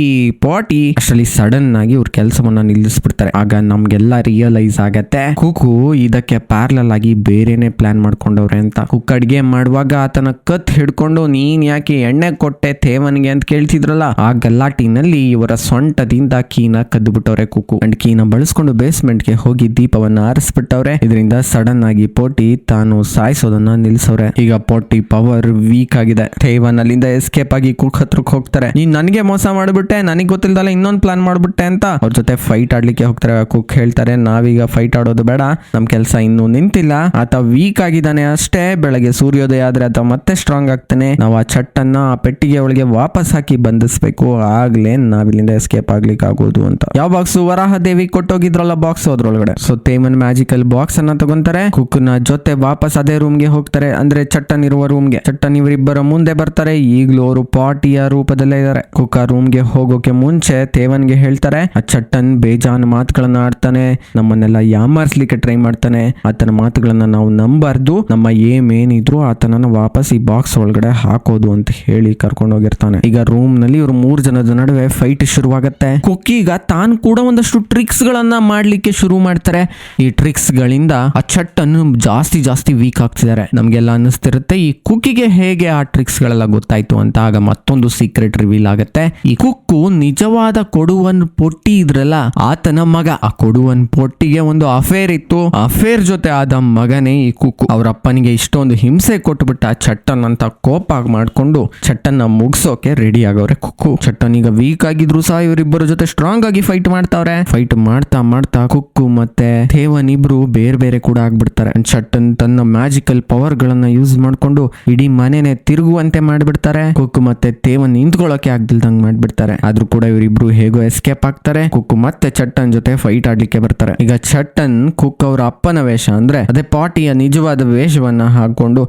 ಪಾಟಿ. ಅಷ್ಟರಲ್ಲಿ ಸಡನ್ ಆಗಿ ಇವ್ರ ಕೆಲಸವನ್ನ ನಿಲ್ಲಿಸ್ಬಿಡ್ತಾರೆ. ಆಗ ನಮ್ಗೆಲ್ಲ ರಿಯಲೈಸ್ ಆಗತ್ತೆ. ಕುಕು ಇದಕ್ಕೆ ಪ್ಯಾರ್ಲಲ್ ಆಗಿ ಬೇರೆನೆ ಪ್ಲಾನ್ ಮಾಡ್ಕೊಂಡವ್ರೆ ಅಂತ. ಕುಕ್ ಅಡ್ಗೆ ಮಾಡುವಾಗ ಆತನ ಕತ್ ಹಿಡ್ಕೊಂಡು ನೀನ್ ಯಾಕೆ ಎಣ್ಣೆ ಕೊಟ್ಟೆ ತೇವನ್ಗೆ ಅಂತ ಕೇಳ್ತಿದ್ರಲ್ಲ? ಆ ಗಲ್ಲಾಟಿನಲ್ಲಿ ಇವರ ಸೊಂಟದಿಂದ ಕೀನ ಕದ್ದು ಬಿಟ್ಟವ್ರೆ ಕುಕು ಅಂಡ್ ಕೀನ ಬಳಸ್ಕೊಂಡು ಬೇಸ್ಮೆಂಟ್ಗೆ ಹೋಗಿ ದೀಪವನ್ನ ಆರಿಸ್ಬಿಟ್ಟವ್ರೆ. ಇದರಿಂದ ಸಡನ್ ಆಗಿ ಪೋಟಿ ತಾನು ಸಾಯಿಸೋದನ್ನ ನಿಲ್ಸವ್ರೆ. ಈಗ ಪೋಟಿ ಪವರ್ ವೀಕ್ ಆಗಿದೆ. ಥೇವನ್ ಅಲ್ಲಿಂದ ಎಸ್ಕೇಪ್ ಆಗಿ ಕುಕ್ ಹತ್ರಕ್ಕೆ ಹೋಗ್ತಾರೆ. ನೀನ್ ನನಗೆ ಮೋಸ ಮಾಡ್ಬಿಟ್ಟೆ, ನನಗೆ ಗೊತ್ತಿಲ್ದಲ್ಲ ಇನ್ನೊಂದು ಪ್ಲಾನ್ ಮಾಡ್ಬಿಟ್ಟೆ ಅಂತ. ಅವ್ರ ಜೊತೆ ಫೈಟ್ ಆಡ್ಲಿಕ್ಕೆ ಹೋಗ್ತಾರೆ, ಕುಕ್ ಹೇಳ್ತಾರೆ, ನಾವೀಗ ಫೈಟ್ ಆಡೋದು ಬೇಡ. ನಮ್ ಕೆಲಸ ಇನ್ನೂ ನಿಂತಿಲ್ಲ. ಆತ ವೀಕ್ ಆಗಿದ್ದಾನೆ ಅಷ್ಟೇ. ಬೆಳಗ್ಗೆ ಸೂರ್ಯೋದಯ ಆದ್ರೆ ಅಥವಾ ಮತ್ತೆ ಸ್ಟ್ರಾಂಗ್ ಆಗ್ತಾನೆ. ನಾವು ಆ ಚಟ್ಟನ್ನ ಆ ಪೆಟ್ಟಿಗೆ ಒಳಗೆ ವಾಪಸ್ ಹಾಕಿ ಬಂಧಿಸ್ಬೇಕು. ಆಗ್ಲೇ ನಾವಿಲ್ಲಿಂದ ಎಸ್ಕೇಪ್ ಆಗ್ಲಿಕ್ಕೆ ಆಗೋದು ಅಂತ. ಯಾವ ಬಾಕ್ಸ್ ವರಾಹ ದೇವಿ ಕೊಟ್ಟೋಗಿದ್ರಲ್ಲ ಬಾಕ್ಸ್ ಅದ್ರೊಳಗಡೆ? ಸೊ ತೇಮನ್ ಮ್ಯಾಜಿಕಲ್ ಬಾಕ್ಸ್ ಅನ್ನ ತಗೊಂತಾರೆ. ಕುಕ್ನ ಜೊತೆ ವಾಪಸ್ ಅದೇ ರೂಮ್ಗೆ ಹೋಗ್ತಾರೆ. ಅಂದ್ರೆ ಚಟ್ಟನ್ ಇರುವ ರೂಮ್ಗೆ. ಚಟ್ಟನ್ ಇವರಿಬ್ಬರ ಮುಂದೆ ಬರ್ತಾರೆ. ಈಗ್ಲೂ ಅವರು ಪಾಟಿಯ ರೂಪದಲ್ಲೇ ಇದ್ದಾರೆ. ಕುಕ್ ಆ ರೂಮ್ಗೆ ಹೋಗೋಕೆ ಮುಂಚೆ ತೇವನ್ಗೆ ಹೇಳ್ತಾರೆ, ಆ ಚಟ್ಟನ್ ಬೇಜಾನ್ ಮಾತುಗಳನ್ನ ಆಡ್ತಾನೆ. ನಮ್ಮನ್ನೆಲ್ಲ ಯಾಮಾರಿಸ್ಲಿಕ್ಕೆ ಟ್ರೈ ಮಾಡ್ತಾನೆ. ಆತನ ಮಾತುಗಳನ್ನ ನಾವು ನಂಬಾರ್ದು. ನಮ್ಮ ಏಮ್ ಏನಿದ್ರು ಆತನನ್ನ ವಾಪಸ್ ಈ ಬಾಕ್ಸ್ ಒಳಗಡೆ ಹಾಕೋದು ಅಂತ ಹೇಳಿ ಕರ್ಕೊಂಡು ಹೋಗಿರ್ತಾನೆ. ಈಗ ರೂಮ್ನಲ್ಲಿ ಇವ್ರು ಮೂರ್ ಜನದ ನಡುವೆ ಫೈಟ್ ಶುರುವಾಗತ್ತೆ. ಕುಕ್ಕಿಗ ತಾನು ಕೂಡ ಒಂದಷ್ಟು ಟ್ರಿಕ್ಸ್ ಗಳನ್ನ ಮಾಡ್ಲಿಕ್ಕೆ ಶುರು ಮಾಡ್ತಾರೆ. ಈ ಟ್ರಿಕ್ಸ್ ಗಳಿಂದ ಆ ಚಟ್ಟನ್ನು ಜಾಸ್ತಿ ಜಾಸ್ತಿ ವೀಕ್ ಆಗ್ತಿದ್ದಾರೆ. ನಮ್ಗೆಲ್ಲ ಅನ್ನಿಸ್ತಿರುತ್ತೆ ಈ ಕುಕ್ಕಿಗೆ ಹೇಗೆ ಆ ಟ್ರಿಕ್ಸ್ ಗಳೆಲ್ಲ ಗೊತ್ತಾಯ್ತು ಅಂತ ಆಗ ಮತ್ತೊಂದು ಸೀಕ್ರೆಟ್ ರಿವೀಲ್ ಆಗುತ್ತೆ. ಈ ಕುಕ್ಕು ನಿಜವಾದ ಕೊಡುವನ್ ಪೊಟ್ಟಿ ಇದ್ರಲ್ಲ, ಆತನ ಮಗ. ಆ ಕೊಡುವನ್ ಪೊಟ್ಟಿಗೆ ಒಂದು ಅಫೇರ್ ಇತ್ತು. ಅಫೇರ್ ಜೊತೆ ಆದ ಮಗನೇ ಈ ಕುಕ್ಕು ಅವ್ರ ಅಪ್ಪನಿಗೆ ಇಷ್ಟೊಂದು ಹಿಂಸೆ ಕೊಟ್ಬಿಟ್ಟ ಚಟ್ಟನ್ ಅಂತ ಕೋಪ ಮಾಡ್ಕೊಂಡು ಚಟ್ಟನ್ನ ಮುಗಿಸೋಕೆ ರೆಡಿ ಆಗವ್ರೆ ಕುಕ್ಕು. ಚಟ್ಟನ್ ಈಗ ವೀಕ್ ಆಗಿದ್ರು ಸಹ ಇವರಿಬ್ಬರ ಜೊತೆ ಸ್ಟ್ರಾಂಗ್ ಆಗಿ ಫೈಟ್ ಮಾಡ್ತಾವ್ರೆ. ಫೈಟ್ ಮಾಡ್ತಾ ಮಾಡ್ತಾ ಕುಕ್ಕು ಮತ್ತೆ ಥೇವನ್ ಇಬ್ರು ಬೇರೆ ಬೇರೆ ಕೂಡ ಆಗ್ಬಿಡ್ತಾರೆ. ಚಟ್ಟನ್ ತನ್ನ ಮ್ಯಾಜಿಕಲ್ ಪವರ್ ಗಳನ್ನ ಯೂಸ್ ಮಾಡ್ಕೊಂಡು ಇಡೀ ಮನೆನೆ ತಿರುಗುವಂತೆ ಮಾಡ್ಬಿಡ್ತಾರೆ. ಕುಕ್ಕು ಮತ್ತೆ ಥೇವನ್ ನಿಂತ್ಕೊಳ್ಳೋಕೆ ಆಗ್ದಿಲ್ದಂಗ್ ಮಾಡ್ಬಿಡ್ತಾರೆ. ಆದ್ರೂ ಕೂಡ ಇವರಿಬ್ರು ಹೇಗೋ ಎಸ್ಕೇಪ್ ಆಗ್ತಾರೆ. ಕುಕ್ಕು ಮತ್ತೆ ಚಟ್ಟನ್ ಜೊತೆ ಫೈಟ್ ಆಡ್ಲಿಕ್ಕೆ ಬರ್ತಾರೆ. ಈಗ ಚಟ್ಟನ್ ಕುಕ್ ಅವರ ಅಪ್ಪನ ವೇಷ ಅಂದ್ರೆ ಅದೇ ಪಾಟಿಯ ನಿಜವಾದ ವೇಷವನ್ನ ಹಾಕೊಂಡು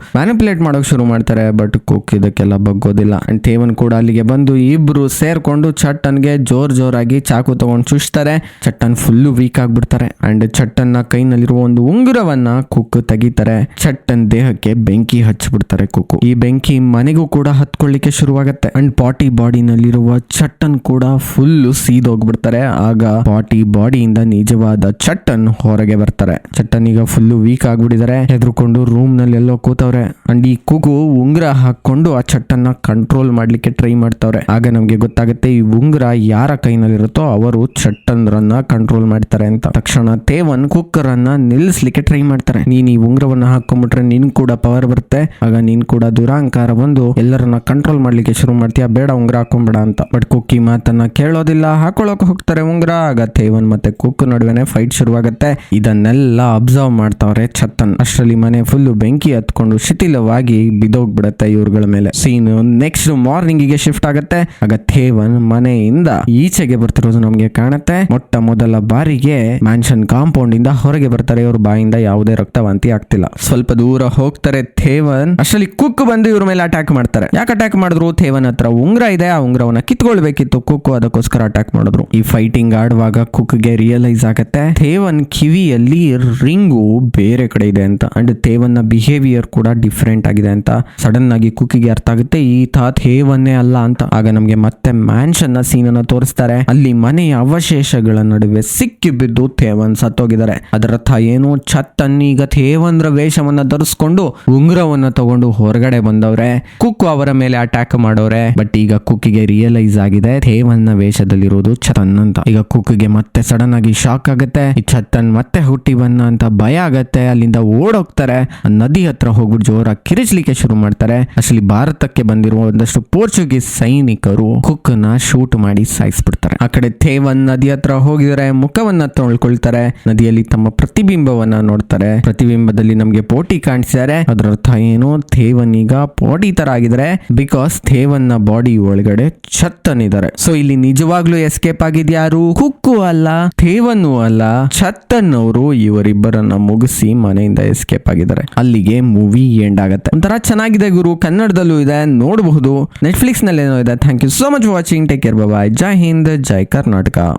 ಮಾಡೋಕ್ ಶುರು ಮಾಡ್ತಾರೆ ಬಟ್ ಕುಕ್ ಇದಕ್ಕೆಲ್ಲ ಬಗ್ಗೋದಿಲ್ಲ. ಅಂಡ್ ಥೇವನ್ ಕೂಡ ಅಲ್ಲಿಗೆ ಬಂದು ಇಬ್ಬರು ಸೇರಿಕೊಂಡು ಚಟ್ಟನ್ಗೆ ಜೋರ್ ಜೋರಾಗಿ ಚಾಕು ತೊಗೊಂಡು ಚುಚ್ತಾರೆ. ಚಟ್ಟನ್ ಫುಲ್ಲು ವೀಕ್ ಆಗಿಬಿಡ್ತಾರೆ. ಅಂಡ್ ಚಟ್ಟನ್ನ ಕೈನಲ್ಲಿರುವ ಒಂದು ಉಂಗುರವನ್ನ ಕುಕ್ ತೆಗಿತಾರೆ. ಚಟ್ಟನ್ ದೇಹಕ್ಕೆ ಬೆಂಕಿ ಹಚ್ಚಿಬಿಡ್ತಾರೆ ಕುಕ್ ಈ ಬೆಂಕಿ ಮನೆಗೂ ಕೂಡ ಹತ್ಕೊಳ್ಳಿಕ್ಕೆ ಶುರುವಾಗುತ್ತೆ. ಅಂಡ್ ಪಾಟಿ ಬಾಡಿನಲ್ಲಿರುವ ಚಟ್ಟನ್ ಕೂಡ ಫುಲ್ಲು ಸೀದೋಗ್ಬಿಡ್ತಾರೆ. ಆಗ ಪಾಟಿ ಬಾಡಿಯಿಂದ ನಿಜವಾದ ಚಟ್ಟನ್ ಹೊರಗೆ ಬರ್ತಾರೆ. ಚಟ್ಟನ್ ಈಗ ಫುಲ್ಲು ವೀಕ್ ಆಗ್ಬಿಟ್ಟಿದ್ದಾರೆ. ಹೆದರ್ಕೊಂಡು ರೂಮ್ನಲ್ಲಿ ಎಲ್ಲೋ ಕೂತವ್ರೆ ಈ ಕೂಗು ಉಂಗುರ ಹಾಕೊಂಡು ಆ ಚಟ್ಟನ್ನ ಕಂಟ್ರೋಲ್ ಮಾಡ್ಲಿಕ್ಕೆ ಟ್ರೈ ಮಾಡ್ತಾವ್ರೆ. ಆಗ ನಮ್ಗೆ ಗೊತ್ತಾಗುತ್ತೆ ಈ ಉಂಗುರ ಯಾರ ಕೈನಲ್ಲಿರುತ್ತೋ ಅವರು ಚಟ್ಟನ್ರನ್ನ ಕಂಟ್ರೋಲ್ ಮಾಡ್ತಾರೆ ಅಂತ. ತಕ್ಷಣ ತೇವನ್ ಕುಕ್ಕರನ್ನ ನಿಲ್ಲಿಸ್ಲಿಕ್ಕೆ ಟ್ರೈ ಮಾಡ್ತಾರೆ. ನೀನ್ ಈ ಉಂಗುರವನ್ನ ಹಾಕೊಂಡ್ಬಿಟ್ರೆ ನಿನ್ ಕೂಡ ಪವರ್ ಬರುತ್ತೆ. ಆಗ ನೀನ್ ಕೂಡ ದುರಾಂಕಾರ ಬಂದು ಎಲ್ಲರನ್ನ ಕಂಟ್ರೋಲ್ ಮಾಡ್ಲಿಕ್ಕೆ ಶುರು ಮಾಡ್ತೀಯ. ಬೇಡ ಉಂಗುರ ಹಾಕೊಂಬೇಡ ಅಂತ. ಬಟ್ ಕುಕ್ಕಿ ಮಾತನ್ನ ಕೇಳೋದಿಲ್ಲ. ಹಾಕೊಳಕ್ ಹೋಗ್ತಾರೆ ಉಂಗುರ. ಆಗ ತೇವನ್ ಮತ್ತೆ ಕುಕ್ ನಡುವೆನೆ ಫೈಟ್ ಶುರುವಾಗುತ್ತೆ. ಇದನ್ನೆಲ್ಲ ಅಬ್ಸರ್ವ್ ಮಾಡ್ತಾವ್ರೆ ಚತ್ತನ್ ಅಷ್ಟರಲ್ಲಿ ಮನೆ ಫುಲ್ ಬೆಂಕಿ ಹತ್ಕೊಂಡು ಶಿಥಿಲವಾಗಿ ಬಿದೋಗ್ಬಿಡತ್ತೆ ಇವ್ರಗಳ ಮೇಲೆ. ಸೀನ್ ನೆಕ್ಸ್ಟ್ ಮಾರ್ನಿಂಗ್ಗೆ ಶಿಫ್ಟ್ ಆಗುತ್ತೆ. ಆಗ ಥೇವನ್ ಮನೆಯಿಂದ ಈಚೆಗೆ ಬರ್ತಿರೋದು ನಮ್ಗೆ ಕಾಣುತ್ತೆ. ಮೊಟ್ಟ ಮೊದಲ ಬಾರಿಗೆ ಮ್ಯಾನ್ಷನ್ ಕಾಂಪೌಂಡ್ ಇಂದ ಹೊರಗೆ ಬರ್ತಾರೆ. ಇವ್ರ ಬಾಯಿಂದ ಯಾವುದೇ ರಕ್ತವಾಂತಿ ಆಗ್ತಿಲ್ಲ. ಸ್ವಲ್ಪ ದೂರ ಹೋಗ್ತಾರೆ ಥೇವನ್. ಅಷ್ಟರಲ್ಲಿ ಕುಕ್ ಬಂದು ಇವ್ರ ಮೇಲೆ ಅಟ್ಯಾಕ್ ಮಾಡ್ತಾರೆ. ಯಾಕೆ ಅಟ್ಯಾಕ್ ಮಾಡಿದ್ರು? ಥೇವನ್ ಹತ್ರ ಉಂಗ್ರ ಇದೆ. ಆ ಉಂಗ್ರವನ್ನ ಕಿತ್ಕೊಳ್ಬೇಕಿತ್ತು. ಕುಕ್ ಅದಕ್ಕೋಸ್ಕರ ಅಟ್ಯಾಕ್ ಮಾಡಿದ್ರು. ಈ ಫೈಟಿಂಗ್ ಆಡುವಾಗ ಕುಕ್ಗೆ ರಿಯಲೈಸ್ ಆಗತ್ತೆ. ಥೇವನ್ ಕಿವಿಯಲ್ಲಿ ರಿಂಗು ಬೇರೆ ಕಡೆ ಇದೆ ಅಂತ. ಅಂಡ್ ಥೇವನ್ನ ಬಿಹೇವಿಯರ್ ಕೂಡ ಡಿಫ್ರೆಂಟ್ ಆಗಿದೆ ಅಂತ ಸಡನ್ ಆಗಿ ಕುಕ್ಕಿಗೆ ಅರ್ಥ ಆಗುತ್ತೆ. ಈ ತಾತ್ ಹೇವನ್ನೇ ಅಲ್ಲ ಅಂತ ಆಗ ನಮ್ಗೆ ಮತ್ತೆ ಮ್ಯಾನ್ಷನ್ನ ಸೀನ್ ಅನ್ನ ತೋರಿಸ್ತಾರೆ. ಅಲ್ಲಿ ಮನೆಯ ಅವಶೇಷಗಳ ನಡುವೆ ಸಿಕ್ಕಿ ಬಿದ್ದು ಥೇವನ್ ಸತ್ತೋಗಿದ್ದಾರೆ. ಅದರರ್ಥ ಏನು? ಈಗ ಥೇವನ್ರ ವೇಷವನ್ನ ಧರಿಸ್ಕೊಂಡು ಉಂಗುರವನ್ನ ತಗೊಂಡು ಹೊರಗಡೆ ಬಂದವ್ರೆ. ಕುಕ್ಕು ಅವರ ಮೇಲೆ ಅಟ್ಯಾಕ್ ಮಾಡೋರೆ. ಬಟ್ ಈಗ ಕುಕ್ಕಿಗೆ ರಿಯಲೈಸ್ ಆಗಿದೆ ಥೇವನ್ನ ವೇಷದಲ್ಲಿರೋದು ಛತನ್ ಅಂತ. ಈಗ ಕುಕ್ಕಿಗೆ ಮತ್ತೆ ಸಡನ್ ಆಗಿ ಶಾಕ್ ಆಗುತ್ತೆ. ಈ ಚತ್ತನ್ ಮತ್ತೆ ಹುಟ್ಟಿ ಬನ್ನ ಅಂತ ಭಯ ಆಗತ್ತೆ. ಅಲ್ಲಿಂದ ಓಡೋಗ್ತಾರೆ. ನದಿ ಹತ್ರ ಹೋಗ್ಬಿಟ್ಟು ಜೋರಾಗಿ ಕಿರಿಚ್ಲಿಕ್ಕೆ ಶುರು ಮಾಡ್ತಾರೆ. ಅಷ್ಟಲ್ಲಿ ಭಾರತಕ್ಕೆ ಬಂದಿರುವ ಒಂದಷ್ಟು ಪೋರ್ಚುಗೀಸ್ ಸೈನಿಕರು ಕುಕ್ಕನ್ನ ಶೂಟ್ ಮಾಡಿ ಸಾಯಿಸ್ಬಿಡ್ತಾರೆ. ಆ ಕಡೆ ಥೇವನ್ ನದಿ ಹತ್ರ ಹೋಗಿದರೆ ಮುಖವನ್ನ ತೊಳ್ಕೊಳ್ತಾರೆ. ನದಿಯಲ್ಲಿ ತಮ್ಮ ಪ್ರತಿಬಿಂಬವನ್ನ ನೋಡ್ತಾರೆ. ಪ್ರತಿಬಿಂಬದಲ್ಲಿ ನಮಗೆ ಪೋಟಿ ಕಾಣಿಸಿದ್ದಾರೆ ಅದರ ಅರ್ಥ ಏನು ಥೇವನ್ ಈಗ ಪೋಟಿ ತರ ಆಗಿದ್ರೆ ಬಿಕಾಸ್ನ ಬಾಡಿ ಒಳಗಡೆ ಛತ್ತನಿದ್ದಾರೆ. ಸೊ ಇಲ್ಲಿ ನಿಜವಾಗ್ಲೂ ಎಸ್ಕೇಪ್ ಆಗಿದ್ಯಾರು ಕುಕ್ಕು ಅಲ್ಲ, ಥೇವನ್ನು ಅಲ್ಲ ಛತ್ತನ್ ಅವರು ಇವರಿಬ್ಬರನ್ನ ಮುಗಿಸಿ ಮನೆಯಿಂದ ಎಸ್ಕೇಪ್ ಆಗಿದ್ದಾರೆ. ಅಲ್ಲಿಗೆ ಮೂವಿ ಎಂಡ್ ಆಗುತ್ತೆ. ಒಂಥರ ಚೆನ್ನಾಗಿದೆ ಗುರು, ಕನ್ನಡದಲ್ಲೂ ಇದೆ, ನೋಡಬಹುದು. ನೆಟ್ಫ್ಲಿಕ್ಸ್ನಲ್ಲಿ ಏನೋ ಇದೆ thank you so much watching take care bye ಜೈ ಹಿಂದ್, ಜೈ ಕರ್ನಾಟಕ.